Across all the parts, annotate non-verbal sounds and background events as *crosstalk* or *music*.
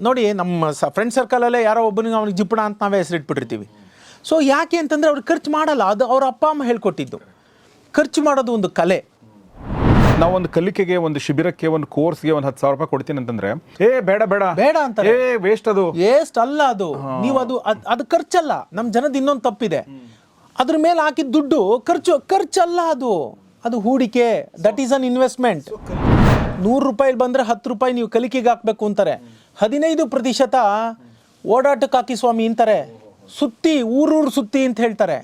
ನೋಡಿ ನಮ್ಮ ಸ ಫ್ರೆಂಡ್ ಸರ್ಕಲಲ್ಲೇ ಯಾರೋ ಒಬ್ಬನಿಗೆ ಅವ್ನಿಗೆ ಜಿಪ್ಪಣ ಅಂತ ನಾವೇ ಹೆಸರಿಟ್ಬಿಟ್ಟಿರ್ತೀವಿ. ಸೊ ಯಾಕೆ ಅಂತಂದರೆ ಅವ್ರು ಖರ್ಚು ಮಾಡಲ್ಲ ಅದು ಅವ್ರ ಅಪ್ಪ ಅಮ್ಮ ಹೇಳ್ಕೊಟ್ಟಿದ್ದು. ಖರ್ಚು ಮಾಡೋದು ಒಂದು ಕಲೆ. ನಾವು ಒಂದು ಕಲಿಕೆಗೆ ಒಂದು ಶಿಬಿರಕ್ಕೆ ಒಂದು ಕೋರ್ಸ್ಗೆ ಒಂದು ಹತ್ತು ಸಾವಿರ ರೂಪಾಯಿ ಕೊಡ್ತೀನಿ ಅಂತಂದ್ರೆ ಏ ಬೇಡ ಬೇಡ. ಬೇಡ ಅಂತಾರೆ. ಏ ವೇಸ್ಟ್ ಅದು. ವೇಸ್ಟ್ ಅಲ್ಲ ಅದು. ನೀವು ಅದು ಅದ್- ಅದು ಖರ್ಚಲ್ಲ. ನಮ್ಮ ಜನದ ಇನ್ನೊಂದು ತಪ್ಪಿದೆ. ಅದ್ರ ಮೇಲೆ ಹಾಕಿದ ದುಡ್ಡು ಖರ್ಚು ಖರ್ಚಲ್ಲ ಅದು. ಅದು ಹೂಡಿಕೆ ದಟ್ ಈಸ್ ಅನ್ ಇನ್ವೆಸ್ಟ್ಮೆಂಟ್ ನೂರು ರೂಪಾಯಿ ಬಂದರೆ ಹತ್ತು ರೂಪಾಯಿ ನೀವು ಕಲಿಕೆಗೆ ಹಾಕ್ಬೇಕು ಅಂತಾರೆ. ಹದಿನೈದು ಪ್ರತಿಶತ ಓಡಾಟ ಕಾಕಿ ಸ್ವಾಮಿ ಅಂತಾರೆ. ಸುತ್ತಿ ಊರೂರು ಸುತ್ತಿ ಅಂತ ಹೇಳ್ತಾರೆ.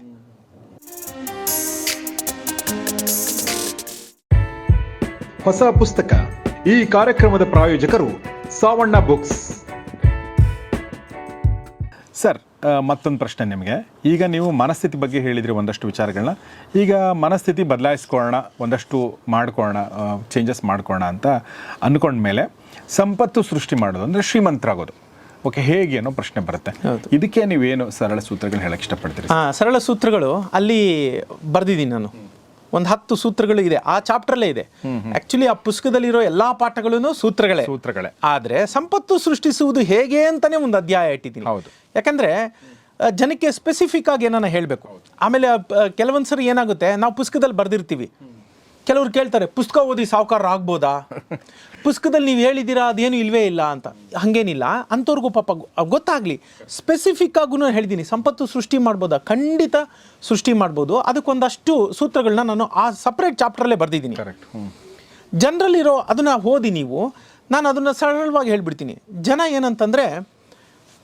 ಹೊಸ ಪುಸ್ತಕ ಈ ಕಾರ್ಯಕ್ರಮದ ಪ್ರಾಯೋಜಕರು ಸಾವಣ್ಣ ಬುಕ್ಸ್. ಸರ್ ಮತ್ತೊಂದು ಪ್ರಶ್ನೆ ನಿಮಗೆ. ಈಗ ನೀವು ಮನಸ್ಥಿತಿ ಬಗ್ಗೆ ಹೇಳಿದ್ರಿ ಒಂದಷ್ಟು ವಿಚಾರಗಳನ್ನ. ಈಗ ಮನಸ್ಥಿತಿ ಬದಲಾಯಿಸ್ಕೊಳ್ಳೋಣ ಒಂದಷ್ಟು ಮಾಡ್ಕೊಳ್ಳೋಣ ಚೇಂಜಸ್ ಮಾಡ್ಕೊಳ್ಳೋಣ ಅಂತ ಅಂದ್ಕೊಂಡ್ಮೇಲೆ ಸಂಪತ್ತು ಸೃಷ್ಟಿ ಮಾಡೋದು ಅಂದರೆ ಶ್ರೀಮಂತರಾಗೋದು. ಓಕೆ ಹೇಗೆ ಅನ್ನೋ ಪ್ರಶ್ನೆ ಬರುತ್ತೆ. ಇದಕ್ಕೆ ನೀವೇನು ಸರಳ ಸೂತ್ರಗಳು ಹೇಳಕ್ಕೆ ಇಷ್ಟಪಡ್ತೀರಿ? ಹಾಂ ಸರಳ ಸೂತ್ರಗಳು ಅಲ್ಲಿ ಬರೆದಿದ್ದೀನಿ ನಾನು. ಒಂದು ಹತ್ತು ಸೂತ್ರಗಳು ಇದೆ ಆ ಚಾಪ್ಟರ್ಲೇ ಇದೆ. ಆಕ್ಚುಲಿ ಆ ಪುಸ್ತಕದಲ್ಲಿರೋ ಎಲ್ಲಾ ಪಾಠಗಳೂ ಸೂತ್ರಗಳೇ. ಸೂತ್ರಗಳೇ. ಆದರೆ ಸಂಪತ್ತು ಸೃಷ್ಟಿಸುವುದು ಹೇಗೆ ಅಂತಲೇ ಒಂದು ಅಧ್ಯಾಯ ಇಟ್ಟಿದ್ದೀನಿ. ಹೌದು. ಯಾಕಂದ್ರೆ ಜನಕ್ಕೆ ಸ್ಪೆಸಿಫಿಕ್ ಆಗಿ ಏನಾನ ಹೇಳಬೇಕು. ಆಮೇಲೆ ಕೆಲವೊಂದು ಸರಿ ಏನಾಗುತ್ತೆ ನಾವು ಪುಸ್ತಕದಲ್ಲಿ ಬರ್ದಿರ್ತೀವಿ. ಕೆಲವ್ರು ಕೇಳ್ತಾರೆ ಪುಸ್ತಕ ಓದಿ ಸಾವುಕಾರ ಆಗ್ಬೋದಾ? *laughs* ಪುಸ್ತಕದಲ್ಲಿ ನೀವು ಹೇಳಿದ್ದೀರಾ ಅದೇನು ಇಲ್ವೇ ಇಲ್ಲ ಅಂತ. ಹಾಗೇನಿಲ್ಲ. ಅಂಥವ್ರಿಗೂ ಪಾಪ ಗೊತ್ತಾಗಲಿ. ಸ್ಪೆಸಿಫಿಕ್ ಆಗೂ ಹೇಳಿದ್ದೀನಿ. ಸಂಪತ್ತು ಸೃಷ್ಟಿ ಮಾಡ್ಬೋದಾ? ಖಂಡಿತ ಸೃಷ್ಟಿ ಮಾಡ್ಬೋದು. ಅದಕ್ಕೊಂದಷ್ಟು ಸೂತ್ರಗಳನ್ನ ನಾನು ಆ ಸಪ್ರೇಟ್ ಚಾಪ್ಟರಲ್ಲೇ ಬರ್ದಿದ್ದೀನಿ. ಕರೆಕ್ಟ್ ಜನರಲ್ಲಿರೋ ಅದನ್ನು ಓದಿ ನೀವು. ನಾನು ಅದನ್ನು ಸರಳವಾಗಿ ಹೇಳ್ಬಿಡ್ತೀನಿ. ಜನ ಏನಂತಂದರೆ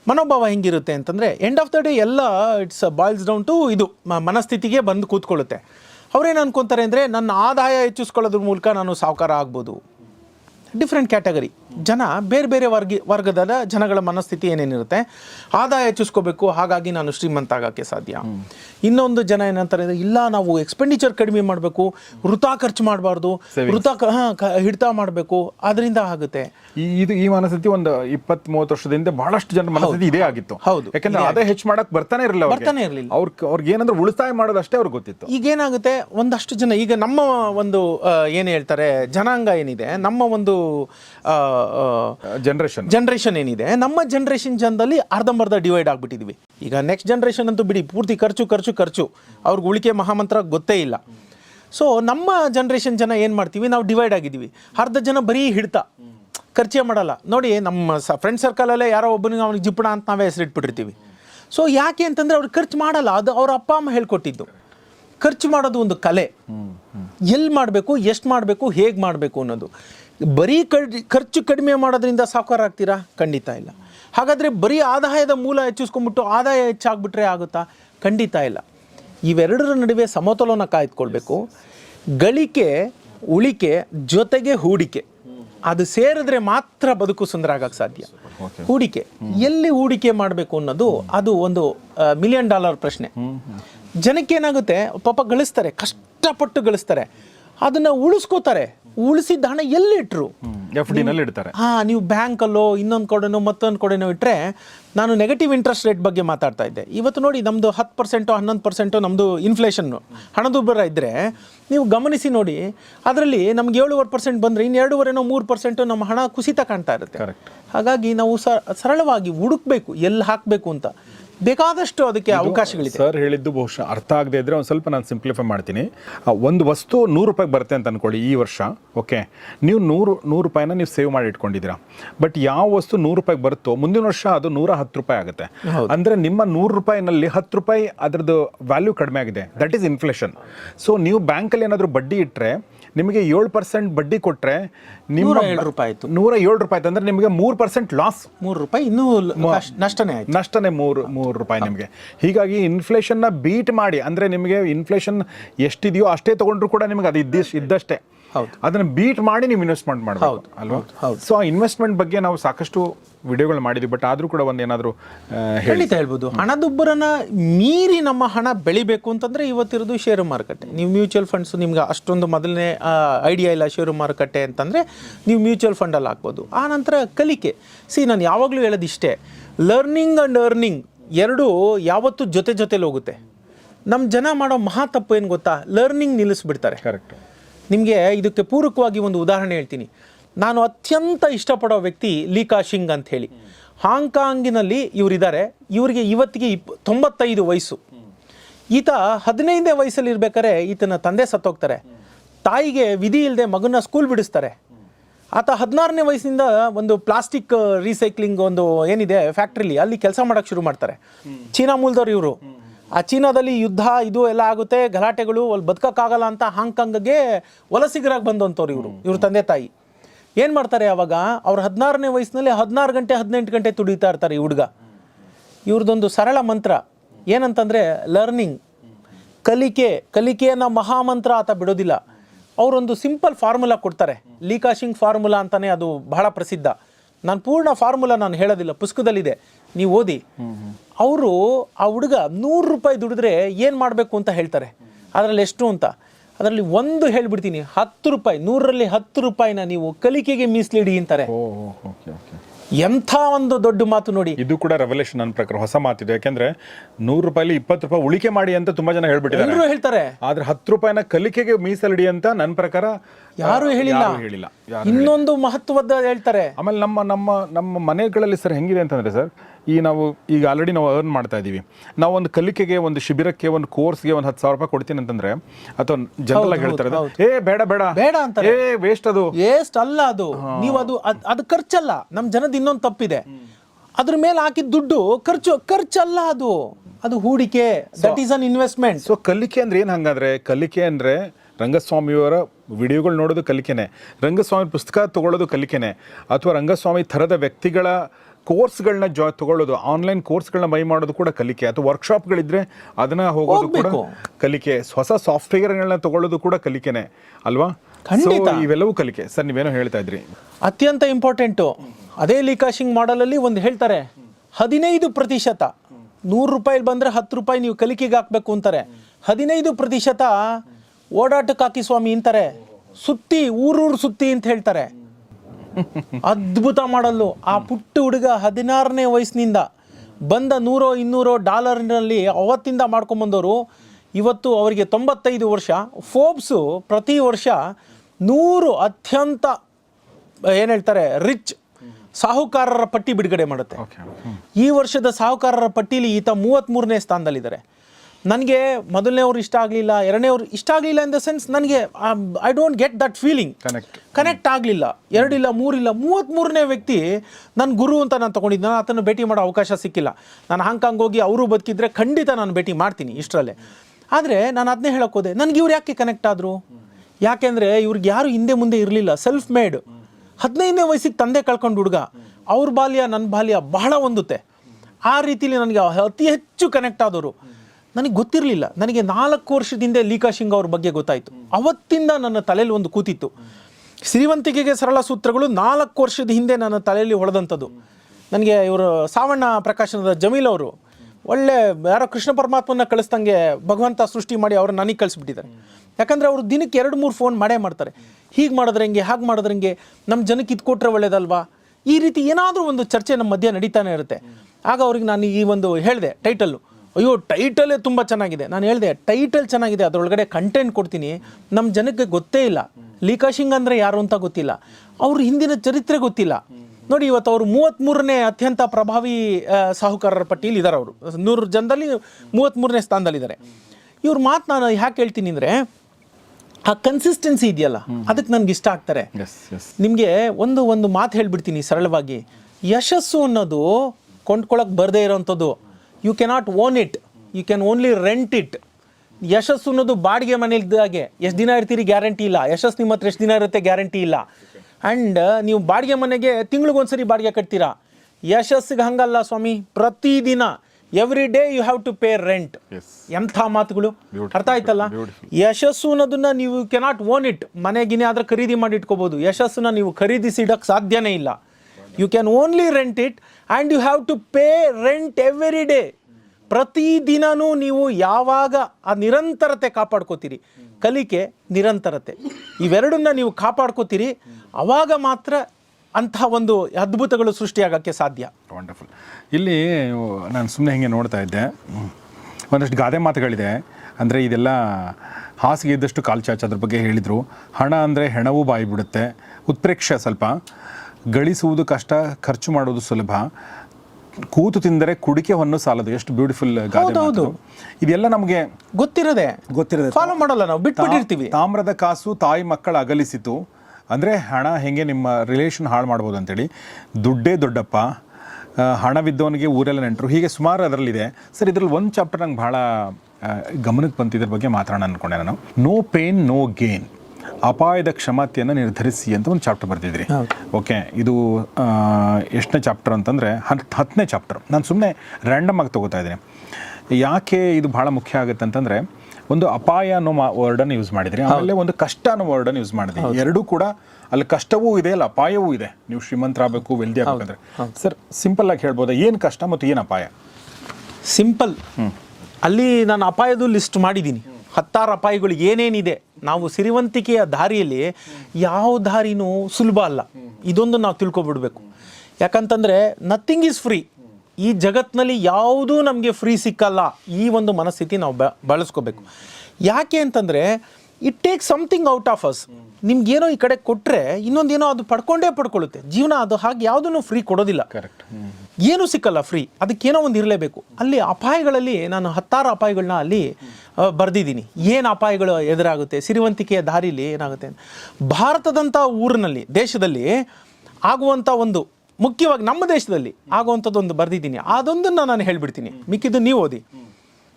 ಮನೋಭಾವ ಹೆಂಗಿರುತ್ತೆ ಅಂತಂದರೆ ಎಂಡ್ ಆಫ್ ದ ಡೇ ಎಲ್ಲ ಇಟ್ಸ್ ಬಾಯ್ಲ್ಸ್ ಡೌನ್ ಟು ಇದು ಮನಸ್ಥಿತಿಗೆ ಬಂದು ಕೂತ್ಕೊಳ್ಳುತ್ತೆ. ಅವ್ರೇನು ಅನ್ಕೊತಾರೆ ಅಂದರೆ ನನ್ನ ಆದಾಯ ಹೆಚ್ಚಿಸ್ಕೊಳ್ಳೋದ್ರ ಮೂಲಕ ನಾನು ಸಾವುಕಾರ ಆಗ್ಬೋದು. ಡಿಫ್ರೆಂಟ್ ಕ್ಯಾಟಗರಿ ಜನ ಬೇರೆ ಬೇರೆ ವರ್ಗ ವರ್ಗದ ಜನಗಳ ಮನಸ್ಥಿತಿ ಏನೇನಿರುತ್ತೆ ಆದಾಯ ಹೆಚ್ಚಿಸ್ಕೋಬೇಕು ಹಾಗಾಗಿ ನಾನು ಶ್ರೀಮಂತ ಆಗೋಕ್ಕೆ ಸಾಧ್ಯ. ಇನ್ನೊಂದು ಜನ ಏನಂತಾರೆ ಇಲ್ಲ ನಾವು ಎಕ್ಸ್ಪೆಂಡಿಚರ್ ಕಡಿಮೆ ಮಾಡಬೇಕು ವೃಥಾ ಖರ್ಚು ಮಾಡಬಾರ್ದು ವೃಥಾ ಹಿಡಿತ ಮಾಡಬೇಕು ಅದರಿಂದ ಆಗುತ್ತೆ. ಈ ಇದು ಈ ಮನಸ್ಥಿತಿ ಒಂದು ಇಪ್ಪತ್ತ್ ಮೂವತ್ತು ವರ್ಷದಿಂದ ಬಹಳಷ್ಟು ಜನ ಮನಸ್ಥಿತಿ ಇದೇ ಆಗಿತ್ತು. ಹೌದು. ಯಾಕಂದ್ರೆ ಅದೇ ಹೆಚ್ಚು ಮಾಡಕ್ ಬರ್ತಾನೆ ಇರಲಿಲ್ಲ ಬರ್ತಾನೆ ಇರಲಿಲ್ಲ. ಅವ್ರ ಅವ್ರಿಗೆ ಏನಂದ್ರೆ ಉಳಿತಾಯ ಮಾಡೋದಷ್ಟೇ ಅವ್ರಿಗೆ ಗೊತ್ತಿತ್ತು. ಈಗ ಏನಾಗುತ್ತೆ ಒಂದಷ್ಟು ಜನ ಈಗ ನಮ್ಮ ಒಂದು ಏನು ಹೇಳ್ತಾರೆ ಜನಾಂಗ ಏನಿದೆ ನಮ್ಮ ಒಂದು ಜನರೇಷನ್ ಜನ್ರೇಷನ್ ಏನಿದೆ? ನಮ್ಮ ಜನರೇಷನ್ ಜನದಲ್ಲಿ ಅರ್ಧಂಬರ್ಧ ಡಿವೈಡ್ ಆಗಿಬಿಟ್ಟಿದ್ವಿ. ಈಗ ನೆಕ್ಸ್ಟ್ ಜನ್ರೇಷನ್ ಅಂತೂ ಬಿಡಿ ಪೂರ್ತಿ ಖರ್ಚು ಖರ್ಚು ಖರ್ಚು. ಅವ್ರಿಗೆ ಉಳಿಕೆ ಮಹಾಮಂತ್ರ ಗೊತ್ತೇ ಇಲ್ಲ. ಸೊ ನಮ್ಮ ಜನ್ರೇಷನ್ ಜನ ಏನು ಮಾಡ್ತೀವಿ? ನಾವು ಡಿವೈಡ್ ಆಗಿದ್ದೀವಿ. ಅರ್ಧ ಜನ ಬರೀ ಹಿಡ್ತ. ಖರ್ಚೇ ಮಾಡಲ್ಲ. ನೋಡಿ ನಮ್ಮ ಸ ಫ್ರೆಂಡ್ ಸರ್ಕಲಲ್ಲೇ ಯಾರೋ ಒಬ್ಬನಿಗೆ ಅವ್ನಿಗೆ ಜಿಪ್ಪಣ ಅಂತ ನಾವೇ ಹೆಸರಿಟ್ಬಿಟ್ಟಿರ್ತೀವಿ ಸೊ ಯಾಕೆ ಅಂತಂದರೆ ಅವ್ರು ಖರ್ಚು ಮಾಡಲ್ಲ. ಅದು ಅವ್ರ ಅಪ್ಪ ಅಮ್ಮ ಹೇಳ್ಕೊಟ್ಟಿದ್ದು. ಖರ್ಚು ಮಾಡೋದು ಒಂದು ಕಲೆ. ಎಲ್ಲಿ ಮಾಡಬೇಕು ಎಷ್ಟು ಮಾಡಬೇಕು ಹೇಗೆ ಮಾಡಬೇಕು ಅನ್ನೋದು. ಬರೀ ಖರ್ಚು ಕಡಿಮೆ ಮಾಡೋದ್ರಿಂದ ಸಾಕಾರ ಆಗ್ತೀರಾ ಖಂಡಿತ ಇಲ್ಲ. ಹಾಗಾದರೆ ಬರೀ ಆದಾಯದ ಮೂಲ ಹೆಚ್ಚಿಸ್ಕೊಂಡ್ಬಿಟ್ಟು ಆದಾಯ ಹೆಚ್ಚಾಗ್ಬಿಟ್ರೆ ಆಗುತ್ತಾ? ಖಂಡಿತ ಇಲ್ಲ. ಇವೆರಡರ ನಡುವೆ ಸಮತೋಲನ ಕಾಯ್ದುಕೊಳ್ಬೇಕು. ಗಳಿಕೆ ಉಳಿಕೆ ಜೊತೆಗೆ ಹೂಡಿಕೆ. ಅದು ಸೇರಿದ್ರೆ ಮಾತ್ರ ಬದುಕು ಸುಂದರ ಆಗಕ್ಕೆ ಸಾಧ್ಯ. ಹೂಡಿಕೆ. ಎಲ್ಲಿ ಹೂಡಿಕೆ ಮಾಡಬೇಕು ಅನ್ನೋದು ಅದು ಒಂದು ಮಿಲಿಯನ್ ಡಾಲರ್ ಪ್ರಶ್ನೆ. ಜನಕ್ಕೆ ಏನಾಗುತ್ತೆ ಪಾಪ ಗಳಿಸ್ತಾರೆ ಕಷ್ಟಪಟ್ಟು ಗಳಿಸ್ತಾರೆ. ಅದನ್ನು ಉಳಿಸ್ಕೋತಾರೆ. ಉಳಿಸಿದ ಹಣ ಎಲ್ಲಿಟ್ರು? ಎಫ್ ಡಿನಲ್ಲಿ ಇಡ್ತಾರೆ. ಹಾ ನೀವು ಬ್ಯಾಂಕಲ್ಲೋ ಇನ್ನೊಂದು ಕಡೆನೋ ಮತ್ತೊಂದು ಕಡೆನೋ ಇಟ್ಟರೆ ನಾನು ನೆಗೆಟಿವ್ ಇಂಟ್ರೆಸ್ಟ್ ರೇಟ್ ಬಗ್ಗೆ ಮಾತಾಡ್ತಾ ಇದ್ದೆ. ಇವತ್ತು ನೋಡಿ ನಮ್ಮದು ಹತ್ತು ಪರ್ಸೆಂಟೋ ಹನ್ನೊಂದು ಪರ್ಸೆಂಟೋ ನಮ್ಮದು ಇನ್ಫ್ಲೇಷನ್ನು ಹಣದುಬ್ಬರ ಇದ್ದರೆ ನೀವು ಗಮನಿಸಿ ನೋಡಿ ಅದರಲ್ಲಿ ನಮ್ಗೆ ಏಳುವರೆ ಪರ್ಸೆಂಟ್ ಬಂದರೆ ಇನ್ನು ಎರಡೂವರೆನೋ ಮೂರು ಪರ್ಸೆಂಟು ನಮ್ಮ ಹಣ ಕುಸಿತ ಕಾಣ್ತಾ ಇರುತ್ತೆ. ಹಾಗಾಗಿ ನಾವು ಸ ಸರಳವಾಗಿ ಹುಡುಕ್ಬೇಕು ಎಲ್ಲಿ ಹಾಕಬೇಕು ಅಂತ. ಬೇಕಾದಷ್ಟು ಅದಕ್ಕೆ ಅವಕಾಶಗಳಿದೆ. ಸರ್ ಹೇಳಿದ್ದು ಬಹುಶಃ ಅರ್ಥ ಆಗದೆ ಇದ್ರೆ ಒಂದು ಸ್ವಲ್ಪ ನಾನು ಸಿಂಪ್ಲಿಫೈ ಮಾಡ್ತೀನಿ. ಒಂದು ವಸ್ತು ನೂರು ರೂಪಾಯಿಗೆ ಬರುತ್ತೆ ಅಂತ ಅನ್ಕೊಳ್ಳಿ ಈ ವರ್ಷ ಓಕೆ ನೀವು ನೂರು ನೂರು ರೂಪಾಯಿನ ನೀವು ಸೇವ್ ಮಾಡಿ ಇಟ್ಕೊಂಡಿದ್ದೀರಾ. ಬಟ್ ಯಾವ ವಸ್ತು ನೂರು ರೂಪಾಯಿಗೆ ಬರುತ್ತೋ ಮುಂದಿನ ವರ್ಷ ಅದು ನೂರ ಹತ್ತು ರೂಪಾಯಿ ಆಗುತ್ತೆ. ಅಂದ್ರೆ ನಿಮ್ಮ ನೂರು ರೂಪಾಯಿನಲ್ಲಿ ಹತ್ತು ರೂಪಾಯಿ ಅದರದ್ದು ವ್ಯಾಲ್ಯೂ ಕಡಿಮೆ ಆಗಿದೆ. ದಟ್ ಈಸ್ ಇನ್ಫ್ಲೇಷನ್ ಸೊ ನೀವು ಬ್ಯಾಂಕಲ್ಲಿ ಏನಾದರೂ ಬಡ್ಡಿ ಇಟ್ಟರೆ ನಿಮಗೆ ಏಳು ಪರ್ಸೆಂಟ್ ಬಡ್ಡಿ ಕೊಟ್ಟರೆ ನಿಮ್ಮ ಏಳು ರೂಪಾಯಿ ಆಯ್ತು. ನೂರ ಏಳು ರೂಪಾಯಿ ಆಯ್ತು ಅಂದ್ರೆ ನಿಮಗೆ ಮೂರು ಪರ್ಸೆಂಟ್ ಲಾಸ್ ಮೂರು ರೂಪಾಯಿ ಇನ್ನೂ ನಷ್ಟನೇ ಆಯ್ತು. ನಷ್ಟನೇ ಮೂರು ಮೂರು ರೂಪಾಯಿ ನಿಮಗೆ. ಹೀಗಾಗಿ ಇನ್ಫ್ಲೇಷನ್ನ ಬೀಟ್ ಮಾಡಿ ಅಂದರೆ ನಿಮಗೆ ಇನ್ಫ್ಲೇಷನ್ ಎಷ್ಟಿದೆಯೋ ಅಷ್ಟೇ ತೊಗೊಂಡ್ರು ಕೂಡ ನಿಮಗೆ ಅದು ಇದ್ದಿಸ್ ಇದ್ದಷ್ಟೇ. ಹೌದು. ಅದನ್ನ ಬೀಟ್ ಮಾಡಿ ನೀವು ಇನ್ವೆಸ್ಟ್ಮೆಂಟ್ ಮಾಡಬಹುದು ಅಲ್ವಾ? ಸೊ ಆ ಇನ್ವೆಸ್ಟ್ಮೆಂಟ್ ಬಗ್ಗೆ ನಾವು ಸಾಕಷ್ಟು ವಿಡಿಯೋಗಳು ಮಾಡಿದ್ವಿ ಬಟ್ ಆದರೂ ಕೂಡ ಒಂದು ಏನಾದರೂ ಖಂಡಿತ ಹೇಳ್ಬೋದು. ಹಣದುಬ್ಬರನ ಮೀರಿ ನಮ್ಮ ಹಣ ಬೆಳಿಬೇಕು ಅಂತಂದ್ರೆ ಇವತ್ತಿರೋದು ಷೇರು ಮಾರುಕಟ್ಟೆ. ನೀವು ಮ್ಯೂಚುವಲ್ ಫಂಡ್ಸ್ ನಿಮ್ಗೆ ಅಷ್ಟೊಂದು ಮೊದಲನೇ ಐಡಿಯಾ ಇಲ್ಲ ಷೇರು ಮಾರುಕಟ್ಟೆ ಅಂತಂದ್ರೆ ನೀವು ಮ್ಯೂಚುವಲ್ ಫಂಡಲ್ಲಿ ಹಾಕ್ಬೋದು. ಆ ನಂತರ ಕಲಿಕೆ. ಸಿ ನಾನು ಯಾವಾಗಲೂ ಹೇಳೋದಿಷ್ಟೇ ಲರ್ನಿಂಗ್ ಆ್ಯಂಡ್ ಅರ್ನಿಂಗ್ ಎರಡೂ ಯಾವತ್ತೂ ಜೊತೆ ಜೊತೆಲಿ ಹೋಗುತ್ತೆ. ನಮ್ಮ ಜನ ಮಾಡೋ ಮಹಾ ತಪ್ಪು ಏನು ಗೊತ್ತಾ? ಲರ್ನಿಂಗ್ ನಿಲ್ಲಿಸ್ಬಿಡ್ತಾರೆ. ಕರೆಕ್ಟ್ ನಿಮಗೆ ಇದಕ್ಕೆ ಪೂರಕವಾಗಿ ಒಂದು ಉದಾಹರಣೆ ಹೇಳ್ತೀನಿ. ನಾನು ಅತ್ಯಂತ ಇಷ್ಟಪಡೋ ವ್ಯಕ್ತಿ ಲೀಕಾ ಶಿಂಗ್ ಅಂತ ಹೇಳಿ. ಹಾಂಗ್ಕಾಂಗಿನಲ್ಲಿ ಇವರಿದ್ದಾರೆ. ಇವರಿಗೆ ಇವತ್ತಿಗೆ ಇಪ್, ತೊಂಬತ್ತೈದು ವಯಸ್ಸು. ಈತ ಹದಿನೈದನೇ ವಯಸ್ಸಲ್ಲಿ ಇರ್ಬೇಕಾದ್ರೆ ಈತನ ತಂದೆ ಸತ್ತೋಗ್ತಾರೆ. ತಾಯಿಗೆ ವಿಧಿ ಇಲ್ಲದೆ ಮಗನ ಸ್ಕೂಲ್ ಬಿಡಿಸ್ತಾರೆ. ಆತ ಹದಿನಾರನೇ ವಯಸ್ಸಿನಿಂದ ಒಂದು ಪ್ಲಾಸ್ಟಿಕ್ ರೀಸೈಕ್ಲಿಂಗ್ ಒಂದು ಏನಿದೆ, ಫ್ಯಾಕ್ಟ್ರಿಲಿ ಅಲ್ಲಿ ಕೆಲಸ ಮಾಡೋಕ್ಕೆ ಶುರು ಮಾಡ್ತಾರೆ. ಚೀನಾ ಮೂಲದವ್ರು ಇವರು. ಆ ಚೀನಾದಲ್ಲಿ ಯುದ್ಧ ಇದು ಎಲ್ಲ ಆಗುತ್ತೆ. ಗಲಾಟೆಗಳು ಅಲ್ಲಿ ಬದುಕೋಕ್ಕಾಗಲ್ಲ ಅಂತ ಹಾಂಗ್ಕಾಂಗ್ಗೆ ವಲಸಿಗರಾಗಿ ಬಂದಂಥವ್ರು ಇವರು ಇವ್ರ ತಂದೆ ತಾಯಿ. ಏನು ಮಾಡ್ತಾರೆ ಅವಾಗ? ಅವ್ರು ಹದಿನಾರನೇ ವಯಸ್ಸಿನಲ್ಲಿ ಹದಿನಾರು ಗಂಟೆ ಹದಿನೆಂಟು ಗಂಟೆ ತುಡಿತಾ ಇರ್ತಾರೆ ಈ ಹುಡುಗ. ಇವ್ರದ್ದೊಂದು ಸರಳ ಮಂತ್ರ. ಏನಂತಂದರೆ ಲರ್ನಿಂಗ್. ಕಲಿಕೆ ಕಲಿಕೆಯನ್ನು ಮಹಾಮಂತ್ರ ಆತ ಬಿಡೋದಿಲ್ಲ. ಅವರೊಂದು ಸಿಂಪಲ್ ಫಾರ್ಮುಲಾ ಕೊಡ್ತಾರೆ. ಲೀಕಾಶಿಂಗ್ ಫಾರ್ಮುಲಾ ಅಂತಲೇ ಅದು ಬಹಳ ಪ್ರಸಿದ್ಧ. ನಾನು ಪೂರ್ಣ ಫಾರ್ಮುಲಾ ನಾನು ಹೇಳೋದಿಲ್ಲ ಪುಸ್ತಕದಲ್ಲಿದೆ. ನೀವು ಓದಿ. ಅವರು ಆ ಹುಡುಗ ನೂರು ರೂಪಾಯಿ ದುಡಿದ್ರೆ ಏನು ಮಾಡಬೇಕು ಅಂತ ಹೇಳ್ತಾರೆ. ಅದರಲ್ಲಿ ಎಷ್ಟು ಅಂತ? ಅದರಲ್ಲಿ ಒಂದು ಹೇಳ್ಬಿಡ್ತೀನಿ. ಹತ್ತು ರೂಪಾಯಿ ನೂರರಲ್ಲಿ ಹತ್ತು ರೂಪಾಯಿನ ನೀವು ಕಲಿಕೆಗೆ ಮೀಸಲಿಡಿ ಅಂತಾರೆ. ಎಂಥ ಒಂದು ದೊಡ್ಡ ಮಾತು ನೋಡಿ. ಇದು ಕೂಡ ರೆವಲ್ಯೂಷನ್ ನನ್ನ ಪ್ರಕಾರ ಹೊಸ ಮಾತಿದೆ. ಯಾಕೆಂದ್ರೆ ನೂರು ರೂಪಾಯಿಲಿ ಇಪ್ಪತ್ತು ರೂಪಾಯಿ ಉಳಿಕೆ ಮಾಡಿ ಅಂತ ತುಂಬಾ ಜನ ಹೇಳ್ಬಿಟ್ಟಿದ್ದಾರೆ. ಎಲ್ಲರೂ ಹೇಳ್ತಾರೆ. ಆದ್ರೆ ಹತ್ತು ರೂಪಾಯಿನ ಕಲಿಕೆಗೆ ಮೀಸಲಿಡಿ ಅಂತ ನನ್ನ ಪ್ರಕಾರ ಯಾರು ಹೇಳಿಲ್ಲ. ಹೇಳಿಲ್ಲ. ಇನ್ನೊಂದು ಮಹತ್ವದ ಹೇಳ್ತಾರೆ. ಆಮೇಲೆ ನಮ್ಮ ನಮ್ಮ ನಮ್ಮ ಮನೆಗಳಲ್ಲಿ ಸರ್ ಹೆಂಗಿದೆ ಅಂತಂದ್ರೆ ಸರ್ ಈ ನಾವು ಈಗ ಆಲ್ರೆಡಿ ನಾವು ಅರ್ನ್ ಮಾಡ್ತಾ ಇದ್ದೀವಿ ನಾವು ಒಂದು ಕಲಿಕೆಗೆ ಒಂದು ಶಿಬಿರಕ್ಕೆ ಒಂದು ಕೋರ್ಸ್ಗೆ ಒಂದು ಹತ್ತು ಸಾವಿರ ರೂಪಾಯಿ ಕೊಡ್ತೀನಿ ಅಂತಂದ್ರೆ ಅಥವಾ ಜನರಲ್ ಆಗಿ ಹೇಳ್ತಾರೆ ಏ ಬೇಡ ಬೇಡ. ಬೇಡ ಅಂತ ಏ ವೇಸ್ಟ್ ಅದು. ವೇಸ್ಟ್ ಅಲ್ಲ ಅದು. ನೀವು ಅದು ಅದ್- ಅದು ಖರ್ಚಲ್ಲ. ನಮ್ಮ ಜನದ ಇನ್ನೊಂದು ತಪ್ಪಿದೆ. ಅದ್ರ ಮೇಲೆ ಹಾಕಿದ ದುಡ್ಡು ಖರ್ಚು ಖರ್ಚಲ್ಲ ಅದು. ಅದು ಹೂಡಿಕೆ that is an investment so ಕಲಿಕೆ ಅಂದ್ರೆ ಏನು ಹಂಗಾದ್ರೆ ಕಲಿಕೆ ಅಂದ್ರೆ ರಂಗಸ್ವಾಮಿಯವರ ವಿಡಿಯೋಗಳು ನೋಡೋದು ಕಲಿಕೆನೆ. ರಂಗಸ್ವಾಮಿ ಪುಸ್ತಕ ತಗೊಳ್ಳೋದು ಕಲಿಕೆನೆ. ಅಥವಾ ರಂಗಸ್ವಾಮಿ ಥರದ ವ್ಯಕ್ತಿಗಳ ಕೋರ್ಸ್ಗಳನ್ನ ಜಾ ತಗೊಳ್ಳೋದು ಆನ್ಲೈನ್ ಕೋರ್ಸ್ಗಳನ್ನ ಬೈ ಮಾಡೋದು ಕೂಡ ಕಲಿಕೆ. ಅಥವಾ ವರ್ಕ್ಶಾಪ್ಗಳಿದ್ರೆ ಅದನ್ನ ಹೋಗೋದು ಕೂಡ. ಕಲಿಕೆ. ಹೊಸ ಸಾಫ್ಟ್ವೇರ್ಗಳನ್ನ ತಗೊಳ್ಳೋದು ಕೂಡ ಕಲಿಕೆನೆ. ಅಲ್ವಾ? ಖಂಡಿತ. ಇವೆಲ್ಲವೂ ಕಲಿಕೆ. ಸರ್ ನೀವೇನೋ ಹೇಳ್ತಾ ಇದ್ರಿ. ಅತ್ಯಂತ ಇಂಪಾರ್ಟೆಂಟು. ಅದೇ ಲೀಕಾಶಿಂಗ್ ಮಾಡಲಲ್ಲಿ ಒಂದು ಹೇಳ್ತಾರೆ ಹದಿನೈದು ಪ್ರತಿಶತ. ನೂರು ರೂಪಾಯಿ ಬಂದರೆ ಹತ್ತು ರೂಪಾಯಿ ನೀವು ಕಲಿಕೆಗೆ ಹಾಕಬೇಕು ಅಂತಾರೆ. ಹದಿನೈದು ಪ್ರತಿಶತ ಓಡಾಟಕ್ಕೆ ಹಾಕಿ ಸ್ವಾಮಿ ಅಂತಾರೆ. ಸುತ್ತಿ ಊರೂರು ಸುತ್ತಿ ಅಂತ ಹೇಳ್ತಾರೆ. ಅದ್ಭುತ ಮಾಡಲು ಆ ಪುಟ್ಟ ಹುಡುಗ ಹದಿನಾರನೇ ವಯಸ್ಸಿನಿಂದ ಬಂದ ನೂರೋ ಇನ್ನೂರೋ ಡಾಲರ್ನಲ್ಲಿ ಅವತ್ತಿಂದ ಮಾಡ್ಕೊಂಬಂದವರು ಇವತ್ತು ಅವರಿಗೆ ತೊಂಬತ್ತೈದು ವರ್ಷ. ಫೋಬ್ಸು ಪ್ರತಿ ವರ್ಷ ನೂರು ಅತ್ಯಂತ ಏನು ಹೇಳ್ತಾರೆ ರಿಚ್ ಸಾಹುಕಾರರ ಪಟ್ಟಿ ಬಿಡುಗಡೆ ಮಾಡುತ್ತೆ. ಈ ವರ್ಷದ ಸಾಹುಕಾರರ ಪಟ್ಟಿಲಿ ಈತ ಮೂವತ್ತ್ಮೂರನೇ ಸ್ಥಾನದಲ್ಲಿದ್ದಾರೆ. ನನಗೆ ಮೊದಲನೇವ್ರು ಇಷ್ಟ ಆಗಲಿಲ್ಲ ಎರಡನೇವ್ರು ಇಷ್ಟ ಆಗಲಿಲ್ಲ ಇನ್ ದ ಸೆನ್ಸ್ ನನಗೆ I don't get that feeling connect connect ಆಗಲಿಲ್ಲ. ಎರಡಿಲ್ಲ ಮೂರಿಲ್ಲ ಮೂವತ್ತ್ಮೂರನೇ ವ್ಯಕ್ತಿ ನನ್ನ ಗುರು ಅಂತ ನಾನು ತೊಗೊಂಡಿದ್ದೆ. ನಾನು ಆತನ ಭೇಟಿ ಮಾಡೋ ಅವಕಾಶ ಸಿಕ್ಕಿಲ್ಲ. ನಾನು ಹಾಂಗ್ಕಾಂಗ್ ಹೋಗಿ ಅವರು ಬದುಕಿದ್ರೆ ಖಂಡಿತ ನಾನು ಭೇಟಿ ಮಾಡ್ತೀನಿ ಇಷ್ಟರಲ್ಲೇ. ಆದರೆ ನಾನು ಅದನ್ನೇ ಹೇಳಕ್ಕೆ ಹೋದೆ. ನನಗೆ ಇವ್ರು ಯಾಕೆ ಕನೆಕ್ಟ್ ಆದರು? ಯಾಕೆಂದರೆ ಇವ್ರಿಗೆ ಯಾರು ಹಿಂದೆ ಮುಂದೆ ಇರಲಿಲ್ಲ. ಸೆಲ್ಫ್ ಮೇಡ್ ಹದಿನೈದನೇ ವಯಸ್ಸಿಗೆ ತಂದೆ ಕಳ್ಕೊಂಡು ಹುಡುಗ. ಅವ್ರ ಬಾಲ್ಯ ನನ್ನ ಬಾಲ್ಯ ಬಹಳ ಹೊಂದುತ್ತೆ ಆ ರೀತಿಲಿ ನನಗೆ ಅತಿ ಹೆಚ್ಚು ಕನೆಕ್ಟ್ ಆದವರು ನನಗೆ ಗೊತ್ತಿರಲಿಲ್ಲ. ನನಗೆ ನಾಲ್ಕು ವರ್ಷದಿಂದ ಲೀಕಾ ಸಿಂಗ್ ಅವ್ರ ಬಗ್ಗೆ ಗೊತ್ತಾಯಿತು. ಅವತ್ತಿಂದ ನನ್ನ ತಲೆಯಲ್ಲಿ ಒಂದು ಕೂತಿತ್ತು. ಶ್ರೀವಂತಿಕೆಗೆ ಸರಳ ಸೂತ್ರಗಳು ನಾಲ್ಕು ವರ್ಷದ ಹಿಂದೆ ನನ್ನ ತಲೆಯಲ್ಲಿ ಹೊಳೆದಂಥದ್ದು. ನನಗೆ ಇವರು ಸಾವಣ್ಣ ಪ್ರಕಾಶನದ ಜಮೀಲ್ ಅವರು, ಒಳ್ಳೆ ಯಾರೋ ಕೃಷ್ಣ ಪರಮಾತ್ಮನ ಕಳಿಸ್ದಂಗೆ ಭಗವಂತ ಸೃಷ್ಟಿ ಮಾಡಿ ಅವ್ರನ್ನ ನನಗೆ ಕಳಿಸ್ಬಿಟ್ಟಿದ್ದಾರೆ. ಯಾಕಂದರೆ ಅವರು ದಿನಕ್ಕೆ ಎರಡು, ಮೂರು ಫೋನ್ ಮಾಡೇ ಮಾಡ್ತಾರೆ. ಹೀಗೆ ಮಾಡಿದ್ರೆ ಹಿಂಗೆ, ಹಾಗೆ ಮಾಡಿದ್ರೆ ಹೆಂಗೆ ನಮ್ಮ ಜನಕ್ಕೆ ಇದು ಕೊಟ್ಟರೆ ಒಳ್ಳೇದಲ್ವಾ? ಈ ರೀತಿ ಏನಾದರೂ ಒಂದು ಚರ್ಚೆ ನಮ್ಮ ಮಧ್ಯೆ ನಡೀತಾನೆ ಇರುತ್ತೆ. ಆಗ ಅವ್ರಿಗೆ ನಾನು ಈ ಒಂದು ಹೇಳಿದೆ, ಟೈಟಲ್ಲು. ಅಯ್ಯೋ ಟೈಟಲೇ ತುಂಬ ಚೆನ್ನಾಗಿದೆ. ನಾನು ಹೇಳಿದೆ ಟೈಟಲ್ ಚೆನ್ನಾಗಿದೆ. ಅದರೊಳಗಡೆ ಕಂಟೆಂಟ್ ಕೊಡ್ತೀನಿ. ನಮ್ಮ ಜನಕ್ಕೆ ಗೊತ್ತೇ ಇಲ್ಲ. ಲೀಕಾ ಸಿಂಗ್ ಅಂದರೆ ಯಾರು ಅಂತ ಗೊತ್ತಿಲ್ಲ. ಅವ್ರ ಹಿಂದಿನ ಚರಿತ್ರೆ ಗೊತ್ತಿಲ್ಲ. ನೋಡಿ ಇವತ್ತು ಅವರು ಮೂವತ್ತ್ಮೂರನೇ ಅತ್ಯಂತ ಪ್ರಭಾವಿ ಸಾಹುಕಾರರ ಪಟ್ಟಿಯಲ್ಲಿ ಇದ್ದಾರೆ ಅವರು. ನೂರು ಜನದಲ್ಲಿ ಮೂವತ್ತ್ಮೂರನೇ ಸ್ಥಾನದಲ್ಲಿದ್ದಾರೆ. ಇವ್ರ ಮಾತು ನಾನು ಯಾಕೆ ಹೇಳ್ತೀನಿ ಅಂದರೆ ಆ ಕನ್ಸಿಸ್ಟೆನ್ಸಿ ಇದೆಯಲ್ಲ ಅದಕ್ಕೆ ನನಗೆ ಇಷ್ಟ ಆಗ್ತಾರೆ. ನಿಮಗೆ ಒಂದು ಒಂದು ಮಾತು ಹೇಳ್ಬಿಡ್ತೀನಿ ಸರಳವಾಗಿ. ಯಶಸ್ಸು ಅನ್ನೋದು ಕೊಂಡ್ಕೊಳಕ್ಕೆ ಬರದೇ ಇರೋವಂಥದ್ದು you cannot own it you can only rent it ಯಶಸ್ಸು ಅನ್ನೋದು ಬಾಡಿಗೆ ಮನೇಲಿದ್ದಾಗೆ ಎಷ್ಟು ದಿನ ಇರ್ತೀರಿ? ಗ್ಯಾರಂಟಿ ಇಲ್ಲ. ಯಶಸ್ಸು ನಿಮ್ಮ ಹತ್ರ ಎಷ್ಟು ದಿನ ಇರುತ್ತೆ? ಗ್ಯಾರಂಟಿ ಇಲ್ಲ. ಆ್ಯಂಡ್ ನೀವು ಬಾಡಿಗೆ ಮನೆಗೆ ತಿಂಗಳಿಗೊಂದ್ಸರಿ ಬಾಡಿಗೆ ಕಟ್ತೀರಾ? ಯಶಸ್ಸಿಗೆ ಹಂಗಲ್ಲ ಸ್ವಾಮಿ. ಪ್ರತಿದಿನ every day you have to pay rent ಎಂಥ ಮಾತುಗಳು? ಅರ್ಥ ಆಯ್ತಲ್ಲ? ಯಶಸ್ಸು ಅನ್ನೋದನ್ನ ನೀವು ಕೆನಾಟ್ ಓನ್ ಇಟ್ ಮನೆಗಿನೇ ಆದ್ರೆ ಖರೀದಿ ಮಾಡಿ ಇಟ್ಕೋಬಹುದು ಯಶಸ್ಸನ್ನ ನೀವು ಖರೀದಿಸಿ ಇಡಕ್ಕೆ ಸಾಧ್ಯನೇ ಇಲ್ಲ. You can only rent it and you have to pay rent every day ಪ್ರತಿದಿನನೂ ನೀವು ಯಾವಾಗ ಆ ನಿರಂತರತೆ ಕಾಪಾಡ್ಕೋತೀರಿ? ಕಲಿಕೆ, ನಿರಂತರತೆ. ಇವೆರಡನ್ನ ನೀವು ಕಾಪಾಡ್ಕೋತೀರಿ. ಅವಾಗ ಮಾತ್ರ ಅಂತಹ ಒಂದು ಅದ್ಭುತಗಳು ಸೃಷ್ಟಿಯಾಗಕ್ಕೆ ಸಾಧ್ಯ. ವಂಡರ್ಫುಲ್ ಇಲ್ಲಿ ನಾನು ಸುಮ್ಮನೆ ಹಿಂಗೆ ನೋಡ್ತಾ ಇದ್ದೆ. ಒಂದಷ್ಟು ಗಾದೆ ಮಾತುಗಳಿದೆ. ಅಂದರೆ ಇದೆಲ್ಲ ಹಾಸಿಗೆ ಇದ್ದಷ್ಟು ಕಾಲು ಅದ್ರ ಬಗ್ಗೆ ಹೇಳಿದರು. ಹಣ ಅಂದರೆ ಹೆಣವೂ ಬಾಯಿ ಬಿಡುತ್ತೆ. ಉತ್ಪ್ರೇಕ್ಷೆ ಸ್ವಲ್ಪ. ಗಳಿಸುವುದು ಕಷ್ಟ ಖರ್ಚು ಮಾಡುವುದು ಸುಲಭ. ಕೂತು ತಿಂದರೆ ಕುಡಿಕೆ ಹೊನ್ನು ಸಾಲದು. ಎಷ್ಟು ಬ್ಯೂಟಿಫುಲ್ ಹೌದು ಇದೆಲ್ಲ ನಮಗೆ ಗೊತ್ತಿರದೆ. ಗೊತ್ತಿರದೆ. ಫಾಲೋ ಮಾಡಲ್ಲ ನಾವು ಬಿಟ್ಬಿಟ್ಟಿರ್ತೀವಿ. ತಾಮ್ರದ ಕಾಸು ತಾಯಿ ಮಕ್ಕಳ ಅಗಲಿಸಿತು. ಅಂದರೆ ಹಣ ಹೆಂಗೆ ನಿಮ್ಮ ರಿಲೇಷನ್ ಹಾಳು ಮಾಡ್ಬೋದು ಅಂತೇಳಿ. ದುಡ್ಡೇ ದೊಡ್ಡಪ್ಪ. ಹಣವಿದ್ದವನಿಗೆ ಊರೆಲ್ಲ ನೆಂಟರು. ಹೀಗೆ ಸುಮಾರು ಅದರಲ್ಲಿದೆ. ಸರ್ ಇದರಲ್ಲಿ ಒಂದು ಚಾಪ್ಟರ್ ನಂಗೆ ಭಾಳ ಗಮನಕ್ಕೆ ಬಂತು ಇದ್ರ ಬಗ್ಗೆ ಮಾತಾಡೋಣ ಅಂದ್ಕೊಂಡೆ ನಾನು. ನೋ ಪೇನ್ ನೋ ಗೇನ್ ಅಪಾಯದ ಕ್ಷಮತೆಯನ್ನು ನಿರ್ಧರಿಸಿ ಅಂತ ಒಂದು ಚಾಪ್ಟರ್ ಬರ್ತಿದ್ರಿ ಓಕೆ ಇದು ಎಷ್ಟನೇ ಚಾಪ್ಟರ್ ಅಂತಂದರೆ ಹತ್ತು ಹತ್ತನೇ ಚಾಪ್ಟರ್ ನಾನು ಸುಮ್ಮನೆ ರ್ಯಾಂಡಮ್ ಆಗಿ ತೊಗೋತಾ ಇದ್ದೀನಿ. ಯಾಕೆ ಇದು ಭಾಳ ಮುಖ್ಯ ಆಗುತ್ತೆ ಅಂತಂದರೆ ಒಂದು ಅಪಾಯ ಅನ್ನೋ ಮಾ ವರ್ಡನ್ನು ಯೂಸ್ ಮಾಡಿದ್ರಿ. ಆಮೇಲೆ ಒಂದು ಕಷ್ಟ ಅನ್ನೋ ವರ್ಡನ್ನು ಯೂಸ್ ಮಾಡಿದ್ರಿ. ಎರಡೂ ಕೂಡ ಅಲ್ಲಿ ಕಷ್ಟವೂ ಇದೆ ಅಲ್ಲ ಅಪಾಯವೂ ಇದೆ. ನೀವು ಶ್ರೀಮಂತರಾಗಬೇಕು ವೆಲ್ದಿ ಆಗಬೇಕಂದ್ರೆ ಸರ್ ಸಿಂಪಲ್ ಆಗಿ ಹೇಳ್ಬೋದಾ? ಏನು ಕಷ್ಟ ಮತ್ತು ಏನು ಅಪಾಯ? ಸಿಂಪಲ್ ಅಲ್ಲಿ ನಾನು ಅಪಾಯದ ಲಿಸ್ಟ್ ಮಾಡಿದ್ದೀನಿ. ಹತ್ತಾರು ಅಪಾಯಗಳು ಏನೇನಿದೆ? ನಾವು ಸಿರಿವಂತಿಕೆಯ ದಾರಿಯಲ್ಲಿ ಯಾವ ದಾರಿನೂ ಸುಲಭ ಅಲ್ಲ. ಇದೊಂದು ನಾವು ತಿಳ್ಕೊಬಿಡ್ಬೇಕು. ಯಾಕಂತಂದರೆ ನಥಿಂಗ್ ಈಸ್ ಫ್ರೀ ಈ ಜಗತ್ತಿನಲ್ಲಿ ಯಾವುದೂ ನಮಗೆ ಫ್ರೀ ಸಿಕ್ಕಲ್ಲ. ಈ ಒಂದು ಮನಸ್ಥಿತಿ ನಾವು ಬ, ಬಳಸ್ಕೋಬೇಕು. ಯಾಕೆ ಅಂತಂದರೆ it take something out of us ನಿಮ್ಗೇನೋ ಈ ಕಡೆ ಕೊಟ್ಟರೆ ಇನ್ನೊಂದೇನೋ ಅದು ಪಡ್ಕೊಂಡೇ ಪಡ್ಕೊಳ್ಳುತ್ತೆ. ಜೀವನ ಅದು ಹಾಗೆ ಯಾವುದನ್ನು ಫ್ರೀ ಕೊಡೋದಿಲ್ಲ. ಕರೆಕ್ಟ್ ಏನೂ ಸಿಕ್ಕಲ್ಲ ಫ್ರೀ ಅದಕ್ಕೇನೋ ಒಂದು ಇರಲೇಬೇಕು. ಅಲ್ಲಿ ಅಪಾಯಗಳಲ್ಲಿ ನಾನು ಹತ್ತಾರು ಅಪಾಯಗಳನ್ನ ಅಲ್ಲಿ ಬರೆದಿದ್ದೀನಿ. ಏನು ಅಪಾಯಗಳು ಎದುರಾಗುತ್ತೆ? ಸಿರಿವಂತಿಕೆಯ ದಾರಿಲಿ ಏನಾಗುತ್ತೆ. ಭಾರತದಂಥ ಊರಿನಲ್ಲಿ ದೇಶದಲ್ಲಿ ಆಗುವಂಥ ಒಂದು ಮುಖ್ಯವಾಗಿ ನಮ್ಮ ದೇಶದಲ್ಲಿ ಆಗುವಂಥದ್ದು ಒಂದು ಬರೆದಿದ್ದೀನಿ. ಅದೊಂದನ್ನು ನಾನು ಹೇಳಿಬಿಡ್ತೀನಿ. ಮಿಕ್ಕಿದ್ದು ನೀವು ಓದಿ.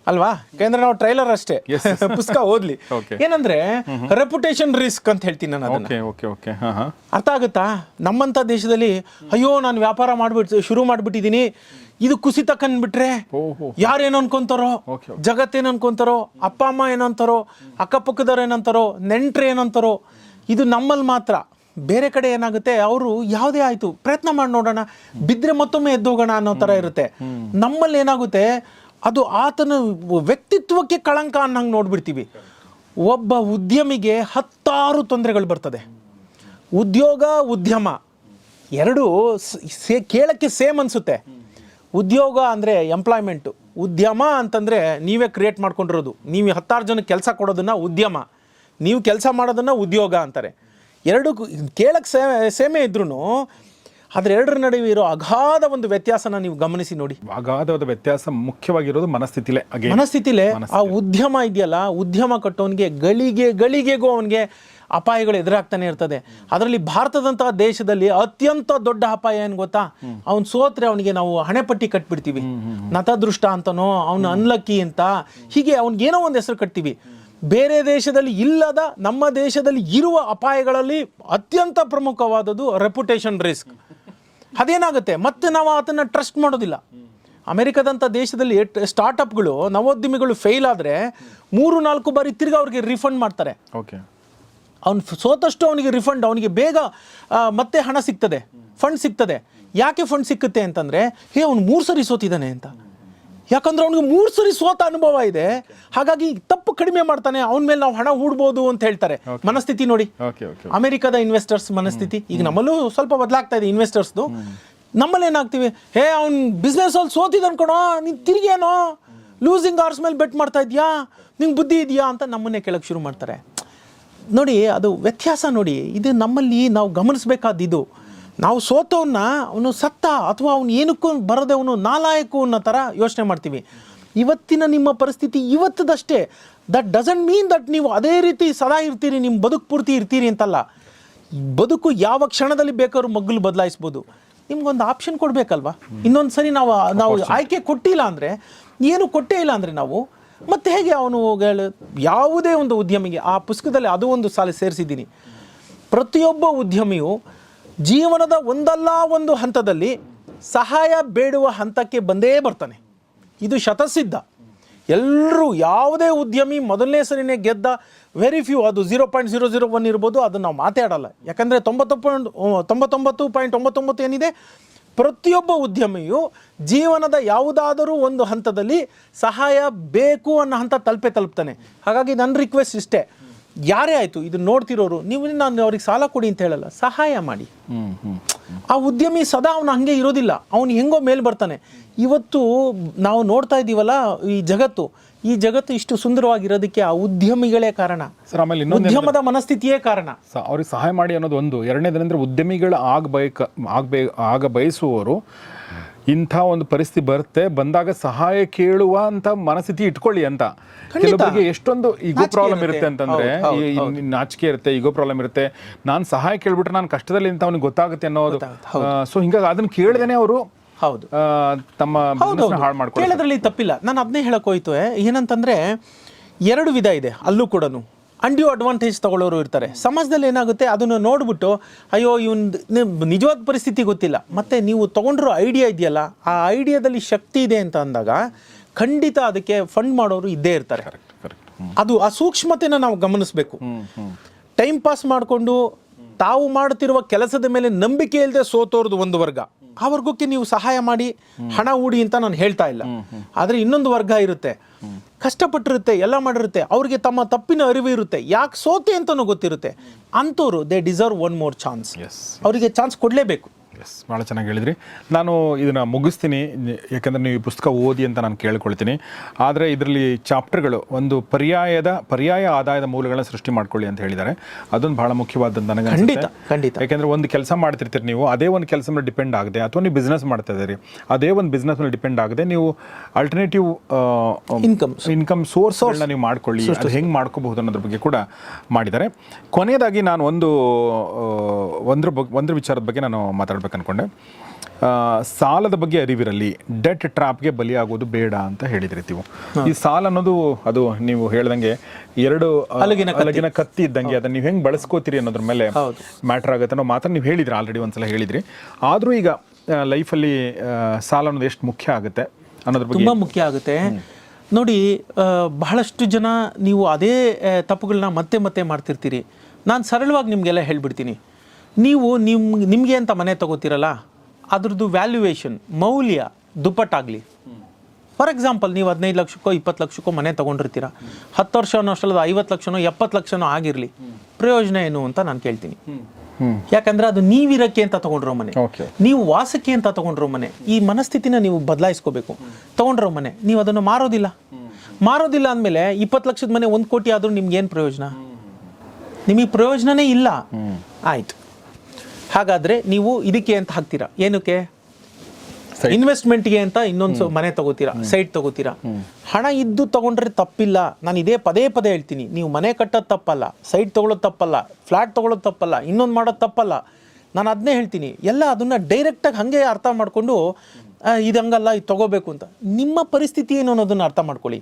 ಅಲ್ವಾ? ಯಾಕಂದ್ರೆ ನಾವು ಟ್ರೈಲರ್ ಅಷ್ಟೇ. *laughs* ಪುಸ್ತಕ ಓದ್ಲಿ. ಏನಂದ್ರೆ ರೆಪ್ಯುಟೇಷನ್ ರಿಸ್ಕ್ ಅಂತ ಹೇಳ್ತೀನಿ ನಾನು ಅದನ್ನ. ಅರ್ಥ ಆಗುತ್ತಾ? ನಮ್ಮಂತ ದೇಶದಲ್ಲಿ ಅಯ್ಯೋ ನಾನು ವ್ಯಾಪಾರ ಮಾಡ್ಬಿಟ್ ಶುರು ಮಾಡ್ಬಿಟ್ಟಿದೀನಿ. ಇದು ಕುಸಿತ ಕಂಡ್ಬಿಟ್ರೆ ಬಿಟ್ರೆ ಯಾರೇನು ಅನ್ಕೊಂತಾರೋ? ಜಗತ್ ಜಗತ್ತೇನು ಅನ್ಕೊಂತಾರೋ? ಅಪ್ಪ ಅಮ್ಮ ಏನಂತಾರೋ ಅಕ್ಕಪಕ್ಕದವ್ರು ಏನಂತಾರೋ ನೆಂಟ್ರೆ ಏನಂತಾರೋ ಇದು ನಮ್ಮಲ್ಲಿ ಮಾತ್ರ. ಬೇರೆ ಕಡೆ ಏನಾಗುತ್ತೆ? ಅವರು ಯಾವುದೇ ಆಯ್ತು. ಪ್ರಯತ್ನ ಮಾಡಿ ನೋಡೋಣ. ಬಿದ್ರೆ ಮತ್ತೊಮ್ಮೆ ಎದ್ದೋಗೋಣ ಅನ್ನೋ ತರ ಇರುತ್ತೆ. ನಮ್ಮಲ್ಲಿ ಏನಾಗುತ್ತೆ ಅದು ಆತನ ವ್ಯಕ್ತಿತ್ವಕ್ಕೆ ಕಳಂಕ ಅನ್ನಂಗೆ ನೋಡ್ಬಿಡ್ತೀವಿ. ಒಬ್ಬ ಉದ್ಯಮಿಗೆ ಹತ್ತಾರು ತೊಂದರೆಗಳು ಬರ್ತದೆ. ಉದ್ಯೋಗ, ಉದ್ಯಮ ಎರಡು ಸ- ಕೇಳಕ್ಕೆ ಸೇಮ್ ಅನಿಸುತ್ತೆ. ಉದ್ಯೋಗ ಅಂದರೆ ಎಂಪ್ಲಾಯ್ಮೆಂಟು. ಉದ್ಯಮ ಅಂತಂದರೆ ನೀವೇ ಕ್ರಿಯೇಟ್ ಮಾಡ್ಕೊಂಡಿರೋದು. ನೀವು ಹತ್ತಾರು ಜನಕ್ಕೆ ಕೆಲಸ ಕೊಡೋದನ್ನು ಉದ್ಯಮ. ನೀವು ಕೆಲಸ ಮಾಡೋದನ್ನ ಉದ್ಯೋಗ ಅಂತಾರೆ. ಎರಡು ಕೇಳಕ್ಕೆ ಸೇ, ಸೇಮೆ ಇದ್ರೂ ಅದರೆರಡರ ನಡುವೆ ಇರೋ ಅಗಾಧ ಒಂದು ವ್ಯತ್ಯಾಸನ ನೀವು ಗಮನಿಸಿ ನೋಡಿ. ಅಗಾಧವಾದ ವ್ಯತ್ಯಾಸ ಮುಖ್ಯವಾಗಿರೋದು ಮನಸ್ಥಿತಿಲೇ. ಹಾಗೆ ಮನಸ್ಥಿತಿಲೇ ಆ ಉದ್ಯಮ ಇದೆಯಲ್ಲ ಉದ್ಯಮ ಕಟ್ಟೋನಿಗೆ ಗಳಿಗೆ ಗಳಿಗೆಗೂ ಅವನಿಗೆ ಅಪಾಯಗಳು ಎದುರಾಗ್ತಾನೆ ಇರ್ತದೆ. ಅದರಲ್ಲಿ ಭಾರತದಂತಹ ದೇಶದಲ್ಲಿ ಅತ್ಯಂತ ದೊಡ್ಡ ಅಪಾಯ ಏನು ಗೊತ್ತಾ? ಅವ್ನು ಸೋತ್ರೆ ಅವನಿಗೆ ನಾವು ಹಣೆಪಟ್ಟಿ ಕಟ್ಬಿಡ್ತೀವಿ. ನತದೃಷ್ಟ ಅಂತನೋ ಅವನು ಅನ್ಲಕ್ಕಿ ಅಂತ. ಹೀಗೆ ಅವ್ನಿಗೇನೋ ಒಂದು ಹೆಸರು ಕಟ್ತೀವಿ. ಬೇರೆ ದೇಶದಲ್ಲಿ ಇಲ್ಲದ ನಮ್ಮ ದೇಶದಲ್ಲಿ ಇರುವ ಅಪಾಯಗಳಲ್ಲಿ ಅತ್ಯಂತ ಪ್ರಮುಖವಾದದ್ದು ರೆಪ್ಯುಟೇಷನ್ ರಿಸ್ಕ್ ಅದೇನಾಗುತ್ತೆ? ಮತ್ತೆ ನಾವು ಅದನ್ನು ಟ್ರಸ್ಟ್ ಮಾಡೋದಿಲ್ಲ. ಅಮೆರಿಕದಂಥ ದೇಶದಲ್ಲಿ ಸ್ಟಾರ್ಟಪ್ಗಳು ನವೋದ್ಯಮಿಗಳು ಫೇಲ್ ಆದರೆ ಮೂರು ನಾಲ್ಕು ಬಾರಿ ತಿರ್ಗಿ ಅವ್ರಿಗೆ ರಿಫಂಡ್ ಮಾಡ್ತಾರೆ. ಓಕೆ ಅವ್ನು ಸೋತಷ್ಟು ಅವನಿಗೆ ರಿಫಂಡ್ ಅವನಿಗೆ ಬೇಗ ಮತ್ತೆ ಹಣ ಸಿಗ್ತದೆ. ಫಂಡ್ ಸಿಗ್ತದೆ. ಯಾಕೆ ಫಂಡ್ ಸಿಕ್ಕುತ್ತೆ ಅಂತಂದರೆ ಹೇ ಅವ್ನು ಮೂರು ಸರಿ ಸೋತಿದ್ದಾನೆ ಅಂತ. ಯಾಕಂದ್ರೆ ಅವನಿಗೆ ಮೂರು ಸರಿ ಸೋತ ಅನುಭವ ಇದೆ. ಹಾಗಾಗಿ ತಪ್ಪು ಕಡಿಮೆ ಮಾಡ್ತಾನೆ ಅವನ ಮೇಲೆ ನಾವು ಹಣ ಹೂಡ್ಬೋದು ಅಂತ ಹೇಳ್ತಾರೆ. ಮನಸ್ಥಿತಿ ನೋಡಿ. ಅಮೆರಿಕದ ಇನ್ವೆಸ್ಟರ್ಸ್ ಮನಸ್ಥಿತಿ. ಈಗ ನಮ್ಮಲ್ಲೂ ಸ್ವಲ್ಪ ಬದಲಾಗ್ತಾ ಇದೆ ಇನ್ವೆಸ್ಟರ್ಸ್ದು ನಮ್ಮಲ್ಲಿ ಏನಾಗ್ತೀವಿ? ಹೇ ಅವ್ನು ಬಿಸ್ನೆಸ್ ಅಲ್ಲಿ ಸೋತಿದ್ ಅನ್ಕೊಣೋ ನೀನು ತಿರ್ಗೇನೋ ಲೂಸಿಂಗ್ ಆರ್ಸ್ ಮೇಲೆ ಬೆಟ್ ಮಾಡ್ತಾ ಇದೆಯಾ? ನಿಂಗೆ ಬುದ್ಧಿ ಇದೆಯಾ ಅಂತ ನಮ್ಮನ್ನೇ ಕೇಳಕ್ಕೆ ಶುರು ಮಾಡ್ತಾರೆ. ನೋಡಿ ಅದು ವ್ಯತ್ಯಾಸ ನೋಡಿ. ಇದು ನಮ್ಮಲ್ಲಿ ನಾವು ಗಮನಿಸಬೇಕಾದ್ದು ನಾವು ಸೋತವನ್ನ ಅವನು ಸತ್ತ ಅಥವಾ ಅವನು ಏನಕ್ಕೂ ಬರದೆ ಅವನು ನಾಲಾಯಕು ಅನ್ನೋ ಥರ ಯೋಚನೆ ಮಾಡ್ತೀವಿ. ಇವತ್ತಿನ ನಿಮ್ಮ ಪರಿಸ್ಥಿತಿ ಇವತ್ತದಷ್ಟೇ. ದಟ್ ಡಸಂಟ್ ಮೀನ್ ದಟ್ ನೀವು ಅದೇ ರೀತಿ ಸದಾ ಇರ್ತೀರಿ ನಿಮ್ಮ ಬದುಕು ಪೂರ್ತಿ ಇರ್ತೀರಿ ಅಂತಲ್ಲ. ಬದುಕು ಯಾವ ಕ್ಷಣದಲ್ಲಿ ಬೇಕಾದ್ರೂ ಮಗ್ಗಲು ಬದಲಾಯಿಸ್ಬೋದು. ನಿಮ್ಗೊಂದು ಆಪ್ಷನ್ ಕೊಡಬೇಕಲ್ವಾ? ಇನ್ನೊಂದು ಸರಿ ನಾವು ನಾವು ಆಯ್ಕೆ ಕೊಟ್ಟಿಲ್ಲ ಅಂದರೆ ಏನು ಕೊಟ್ಟೇ ಇಲ್ಲ ಅಂದರೆ ನಾವು ಮತ್ತೆ ಹೇಗೆ ಅವನು ಹೇಳು ಯಾವುದೇ ಒಂದು ಉದ್ಯಮಿಗೆ ಆ ಪುಸ್ತಕದಲ್ಲಿ ಅದು ಒಂದು ಸಾಲ ಸೇರಿಸಿದ್ದೀನಿ. ಪ್ರತಿಯೊಬ್ಬ ಉದ್ಯಮಿಯು ಜೀವನದ ಒಂದಲ್ಲ ಒಂದು ಹಂತದಲ್ಲಿ ಸಹಾಯ ಬೇಡುವ ಹಂತಕ್ಕೆ ಬಂದೇ ಬರ್ತಾನೆ. ಇದು ಶತಸಿದ್ಧ. ಎಲ್ಲರೂ ಯಾವುದೇ ಉದ್ಯಮಿ ಮೊದಲನೇ ಸರಿನೇ ಗೆದ್ದ ವೆರಿ ಫ್ಯೂ ಅದು zero point zero zero one ಇರ್ಬೋದು, ಅದನ್ನು ನಾವು ಮಾತಾಡಲ್ಲ. ಯಾಕಂದರೆ ತೊಂಬತ್ತು ಪಾಯಿಂಟ್ ತೊಂಬತ್ತೊಂಬತ್ತು ಪಾಯಿಂಟ್ ಒಂಬತ್ತೊಂಬತ್ತು ಏನಿದೆ? ಪ್ರತಿಯೊಬ್ಬ ಉದ್ಯಮಿಯು ಜೀವನದ ಯಾವುದಾದರೂ ಒಂದು ಹಂತದಲ್ಲಿ ಸಹಾಯ ಬೇಕು ಅನ್ನೋ ಹಂತ ತಲುಪೇ ತಲುಪ್ತಾನೆ. ಹಾಗಾಗಿ ನನ್ನ ರಿಕ್ವೆಸ್ಟ್ ಇಷ್ಟೇ ಯಾರೇ ಆಯಿತು ಇದು ನೋಡ್ತಿರೋರು ನೀವು ನಾನು ಅವ್ರಿಗೆ ಸಾಲ ಕೊಡಿ ಅಂತ ಹೇಳಲ್ಲ ಸಹಾಯ ಮಾಡಿ. ಆ ಉದ್ಯಮಿ ಸದಾ ಅವನು ಹಂಗೆ ಇರೋದಿಲ್ಲ ಅವನು ಹೆಂಗೋ ಮೇಲೆ ಬರ್ತಾನೆ. ಇವತ್ತು ನಾವು ನೋಡ್ತಾ ಇದ್ದೀವಲ್ಲ ಈ ಜಗತ್ತು ಈ ಜಗತ್ತು ಇಷ್ಟು ಸುಂದರವಾಗಿರೋದಕ್ಕೆ ಆ ಉದ್ಯಮಿಗಳೇ ಕಾರಣ. ಸರ್ ಆಮೇಲೆ ಉದ್ಯಮದ ಮನಸ್ಥಿತಿಯೇ ಕಾರಣ. ಅವ್ರಿಗೆ ಸಹಾಯ ಮಾಡಿ ಅನ್ನೋದು ಒಂದು. ಎರಡನೇದಂದ್ರೆ ಉದ್ಯಮಿಗಳು ಆಗಬೇಕ ಆಗಬೇ ಆಗ ಬಯಸುವವರು ಇಂಥ ಒಂದು ಪರಿಸ್ಥಿತಿ ಬರುತ್ತೆ ಬಂದಾಗ ಸಹಾಯ ಕೇಳುವ ಅಂತ ಮನಸ್ಥಿತಿ ಇಟ್ಕೊಳ್ಳಿ ಅಂತ. ಕೆಲವರಿಗೆ ಎಷ್ಟೊಂದು ಈಗೋ ಪ್ರಾಬ್ಲಮ್ ಇರುತ್ತೆ. ಅಂತಂದ್ರೆ ನಾಚಿಕೆ ಇರುತ್ತೆ ಈಗೋ ಪ್ರಾಬ್ಲಮ್ ಇರುತ್ತೆ. ನಾನು ಸಹಾಯ ಕೇಳ್ಬಿಟ್ರೆ ನಾನು ಕಷ್ಟದಲ್ಲಿ ಅಂತ ಅವ್ನಿಗೆ ಗೊತ್ತಾಗುತ್ತೆ ಅನ್ನೋದು. ಸೊ ಹಿಂಗಾಗಿ ಅದನ್ನ ಕೇಳ್ದೇನೆ ಅವರು ಹೌದು. ತಮ್ಮ ಹಾಳು ಮಾಡ್ಕೊಳ್ಳಿ ಕೇಳೋದ್ರಲ್ಲಿ ತಪ್ಪಿಲ್ಲ. ನಾನು ಅದನ್ನೇ ಹೇಳಕ್ ಹೋಯ್ತು ಏನಂತಂದ್ರೆ ಎರಡು ವಿಧ ಇದೆ ಅಲ್ಲೂ ಕೂಡ ಅಂಡ್ಯೂ ಅಡ್ವಾಂಟೇಜ್ ತಗೊಳ್ಳೋರು ಇರ್ತಾರೆ. ಸಮಾಜದಲ್ಲಿ ಏನಾಗುತ್ತೆ? ಅದನ್ನು ನೋಡಿಬಿಟ್ಟು ಅಯ್ಯೋ ಇವನ್ ನಿಜವಾದ ಪರಿಸ್ಥಿತಿ ಗೊತ್ತಿಲ್ಲ. ಮತ್ತು ನೀವು ತೊಗೊಂಡಿರೋ ಐಡಿಯಾ ಇದೆಯಲ್ಲ ಆ ಐಡಿಯಾದಲ್ಲಿ ಶಕ್ತಿ ಇದೆ ಅಂತ ಅಂದಾಗ ಖಂಡಿತ ಅದಕ್ಕೆ ಫಂಡ್ ಮಾಡೋರು ಇದ್ದೇ ಇರ್ತಾರೆ. ಅದು ಆ ಸೂಕ್ಷ್ಮತೆನ ನಾವು ಗಮನಿಸಬೇಕು. ಟೈಮ್ ಪಾಸ್ ಮಾಡಿಕೊಂಡು ತಾವು ಮಾಡುತ್ತಿರುವ ಕೆಲಸದ ಮೇಲೆ ನಂಬಿಕೆ ಇಲ್ಲದೆ ಸೋತೋರ್ದು ಒಂದು ವರ್ಗ. ಆ ವರ್ಗಕ್ಕೆ ನೀವು ಸಹಾಯ ಮಾಡಿ ಹಣ ಹೂಡಿ ಅಂತ ನಾನು ಹೇಳ್ತಾ ಇಲ್ಲ. ಆದರೆ ಇನ್ನೊಂದು ವರ್ಗ ಇರುತ್ತೆ. ಕಷ್ಟಪಟ್ಟಿರುತ್ತೆ ಎಲ್ಲ ಮಾಡಿರುತ್ತೆ. ಅವ್ರಿಗೆ ತಮ್ಮ ತಪ್ಪಿನ ಅರಿವು ಇರುತ್ತೆ. ಯಾಕೆ ಸೋತೆ ಅಂತಲೂ ಗೊತ್ತಿರುತ್ತೆ. ಅಂಥವ್ರು they deserve one more chance ಅವರಿಗೆ ಚಾನ್ಸ್ ಕೊಡಲೇಬೇಕು. ಎಸ್ ಭಾಳ ಚೆನ್ನಾಗಿ ಹೇಳಿದ್ರಿ. ನಾನು ಇದನ್ನು ಮುಗಿಸ್ತೀನಿ. ಯಾಕಂದರೆ ನೀವು ಈ ಪುಸ್ತಕ ಓದಿ ಅಂತ ನಾನು ಕೇಳ್ಕೊಳ್ತೀನಿ. ಆದರೆ ಇದರಲ್ಲಿ ಚಾಪ್ಟರ್ಗಳು ಒಂದು ಪರ್ಯಾಯದ ಪರ್ಯಾಯ ಆದಾಯದ ಮೂಲಗಳನ್ನ ಸೃಷ್ಟಿ ಮಾಡ್ಕೊಳ್ಳಿ ಅಂತ ಹೇಳಿದ್ದಾರೆ. ಅದೊಂದು ಭಾಳ ಮುಖ್ಯವಾದದ್ದು ನನಗೆ ಖಂಡಿತ ಖಂಡಿತ. ಯಾಕೆಂದರೆ ಒಂದು ಕೆಲಸ ಮಾಡ್ತಿರ್ತೀರಿ ನೀವು ಅದೇ ಒಂದು ಕೆಲಸ ಮೇಲೆ ಡಿಪೆಂಡ್ ಆಗದೆ ಅಥವಾ ನೀವು ಬಿಸ್ನೆಸ್ ಮಾಡ್ತಾ ಇದ್ದೀರಿ ಅದೇ ಒಂದು ಬಿಸ್ನೆಸ್ ಮೇಲೆ ಡಿಪೆಂಡ್ ಆಗದೆ ನೀವು ಅಲ್ಟರ್ನೇಟಿವ್ ಇನ್ಕಮ್ ಇನ್ಕಮ್ ಸೋರ್ಸ್ಗಳನ್ನ ನೀವು ಮಾಡ್ಕೊಳ್ಳಿ. ಅದು ಹೆಂಗೆ ಮಾಡ್ಕೋಬಹುದು ಅನ್ನೋದ್ರ ಬಗ್ಗೆ ಕೂಡ ಮಾಡಿದ್ದಾರೆ. ಕೊನೆಯದಾಗಿ ನಾನು ಒಂದು ಒಂದ್ರ ಬಗ್ಗೆ ಒಂದ್ರ ವಿಚಾರದ ಬಗ್ಗೆ ನಾನು ಮಾತಾಡ್ಬೇಕು. ಅನ್ಕೊಂಡೆ. ಆ, ಸಾಲದ ಬಗ್ಗೆ ಅರಿವಿರಲಿ ಡೆಟ್ ಟ್ರಾಪ್ಗೆ ಬಲಿಯಾಗೋದು ಬೇಡ ಅಂತ ಹೇಳಿದ್ರಿ ನೀವು. ಈ ಸಾಲ ಅನ್ನೋದು ಅದು ನೀವು ಹೇಳ್ದಂಗೆ ಎರಡು ಅಲಗಿನ ಕತ್ತಿ. ಇದ್ದಂಗೆ ಅದನ್ನ ನೀವು ಹೆಂಗೆ ಬಳಸ್ಕೋತೀರಿ ಅನ್ನೋದ್ರ ಮೇಲೆ ಮ್ಯಾಟರ್ ಆಗುತ್ತೆ ಅನ್ನೋ ಮಾತ್ರ ನೀವು ಹೇಳಿದ್ರಿ ಆಲ್ರೆಡಿ ಒಂದ್ಸಲ ಹೇಳಿದ್ರಿ. ಆದರೂ ಈಗ ಲೈಫಲ್ಲಿ ಸಾಲ ಅನ್ನೋದು ಎಷ್ಟು ಮುಖ್ಯ ಆಗುತ್ತೆ ಅನ್ನೋದ್ರ ಬಗ್ಗೆ ತುಂಬಾ ಮುಖ್ಯ ಆಗುತ್ತೆ. ನೋಡಿ ಬಹಳಷ್ಟು ಜನ ನೀವು ಅದೇ ತಪ್ಪುಗಳನ್ನ ಮತ್ತೆ ಮತ್ತೆ ಮಾಡ್ತಿರ್ತೀರಿ. ನಾನು ಸರಳವಾಗಿ ನಿಮಗೆಲ್ಲ ಹೇಳ್ಬಿಡ್ತೀನಿ. ನೀವು ನಿಮ್ಮ ನಿಮಗೆ ಅಂತ ಮನೆ ತಗೋತೀರಲ್ಲ ಅದ್ರದ್ದು ವ್ಯಾಲ್ಯೂಯೇಷನ್ ಮೌಲ್ಯ ದುಪ್ಪಟ್ಟಾಗಲಿ. ಫಾರ್ ಎಕ್ಸಾಂಪಲ್ ನೀವು ಹದಿನೈದು ಲಕ್ಷಕ್ಕೋ ಇಪ್ಪತ್ತು ಲಕ್ಷಕ್ಕೋ ಮನೆ ತೊಗೊಂಡಿರ್ತೀರ. ಹತ್ತು ವರ್ಷನೋ ಅಷ್ಟಲ್ಲದ ಐವತ್ತು ಲಕ್ಷನೋ ಎಪ್ಪತ್ತು ಲಕ್ಷನೋ ಆಗಿರಲಿ. ಪ್ರಯೋಜನ ಏನು ಅಂತ ನಾನು ಕೇಳ್ತೀನಿ. ಯಾಕಂದ್ರೆ ಅದು ನೀವಿರಕ್ಕೆ ಅಂತ ತಗೊಂಡಿರೋ ಮನೆ. ನೀವು ವಾಸಕ್ಕೆ ಅಂತ ತಗೊಂಡ್ರೋ ಮನೆ. ಈ ಮನಸ್ಥಿತಿನ ನೀವು ಬದಲಾಯಿಸ್ಕೋಬೇಕು. ತಗೊಂಡ್ರೋ ಮನೆ. ನೀವು ಅದನ್ನು ಮಾರೋದಿಲ್ಲ. ಮಾರೋದಿಲ್ಲ ಅಂದಮೇಲೆ ಇಪ್ಪತ್ತು ಲಕ್ಷದ ಮನೆ ಒಂದು ಕೋಟಿ ಆದರೂ ನಿಮ್ಗೆ ಏನು ಪ್ರಯೋಜನ? ನಿಮಗೆ ಪ್ರಯೋಜನನೇ ಇಲ್ಲ. ಆಯ್ತು. ಹಾಗಾದ್ರೆ ನೀವು ಇದಕ್ಕೆ ಅಂತ ಹಾಕ್ತೀರಾ? ಏನಕ್ಕೆ? ಇನ್ವೆಸ್ಟ್ಮೆಂಟ್ಗೆ ಅಂತ ಇನ್ನೊಂದು ಮನೆ ತಗೋತೀರಾ ಸೈಟ್ ತಗೋತೀರಾ? ಹಣ ಇದ್ದು ತಗೊಂಡ್ರೆ ತಪ್ಪಿಲ್ಲ. ನಾನು ಇದೇ ಪದೇ ಪದೇ ಹೇಳ್ತೀನಿ. ನೀವು ಮನೆ ಕಟ್ಟೋದು ತಪ್ಪಲ್ಲ ಸೈಟ್ ತಗೊಳ್ಳೋದು ತಪ್ಪಲ್ಲ ಫ್ಲ್ಯಾಟ್ ತಗೊಳ್ಳೋದು ತಪ್ಪಲ್ಲ ಇನ್ನೊಂದು ಮಾಡೋದು ತಪ್ಪಲ್ಲ. ನಾನು ಅದನ್ನೇ ಹೇಳ್ತೀನಿ. ಎಲ್ಲ ಅದನ್ನ ಡೈರೆಕ್ಟಾಗಿ ಹಾಗೆ ಅರ್ಥ ಮಾಡಿಕೊಂಡು ಇದು ಹಂಗಲ್ಲ ಇದು ತಗೋಬೇಕು ಅಂತ. ನಿಮ್ಮ ಪರಿಸ್ಥಿತಿ ಏನು ಅನ್ನೋದನ್ನ ಅರ್ಥ ಮಾಡ್ಕೊಳ್ಳಿ.